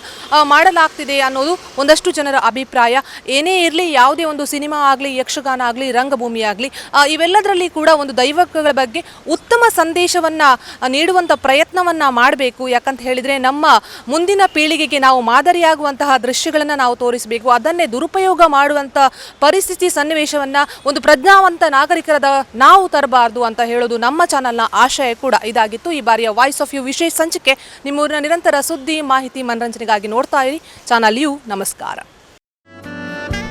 ಮಾಡಲಾಗ್ತಿದೆ ಅನ್ನೋದು ಒಂದಷ್ಟು ಜನರ ಅಭಿಪ್ರಾಯ. ಏನೇ ಇರಲಿ ಯಾವುದೇ ಒಂದು ಸಿನಿಮಾ ಆಗಲಿ, ಯಕ್ಷಗಾನ ಆಗಲಿ, ರಂಗಭೂಮಿ ಆಗಲಿ ಇವೆಲ್ಲದರಲ್ಲಿ ಕೂಡ ಒಂದು ದೈವಗಳ ಬಗ್ಗೆ ಉತ್ತಮ ಸಂದೇಶವನ್ನು ನೀಡುವಂಥ ಪ್ರಯತ್ನವನ್ನು ಮಾಡಬೇಕು. ಯಾಕಂತ ಹೇಳಿದರೆ ನಮ್ಮ ಮುಂದಿನ ಪೀಳಿಗೆಗೆ ನಾವು ಮಾದರಿಯಾಗುವಂತಹ ದೃಶ್ಯಗಳನ್ನು ನಾವು ತೋರಿಸಬೇಕು. ಅದನ್ನೇ ದುರುಪಯೋಗ ಮಾಡುವಂಥ ಪರಿಸ್ಥಿತಿ ಸನ್ನಿವೇಶವನ್ನು ಒಂದು ಪ್ರಜ್ಞಾವಂತ ನಾಗರಿಕರದ ನಾವು ತರಬಾರ್ದು ಅಂತ ಹೇಳೋದು ನಮ್ಮ ಚಾನಲ್ನ ಆಶಯ ಕೂಡ ಇದಾಗಿತ್ತು. ಈ ಬಾರಿಯ ವಾಯ್ಸ್ ಆಫ್ ಯು ವಿಶೇಷ ಸಂಚಿಕೆ ನಿಮ್ಮೂರಿನ ನಿರಂತರ ಸುದ್ದಿ ಮಾಹಿತಿ ಮನರಂಜನೆಗಾಗಿ ನೋಡ್ತಾ ಇರಿ. ಚಾನಲ್ ಯು ನಮಸ್ಕಾರ.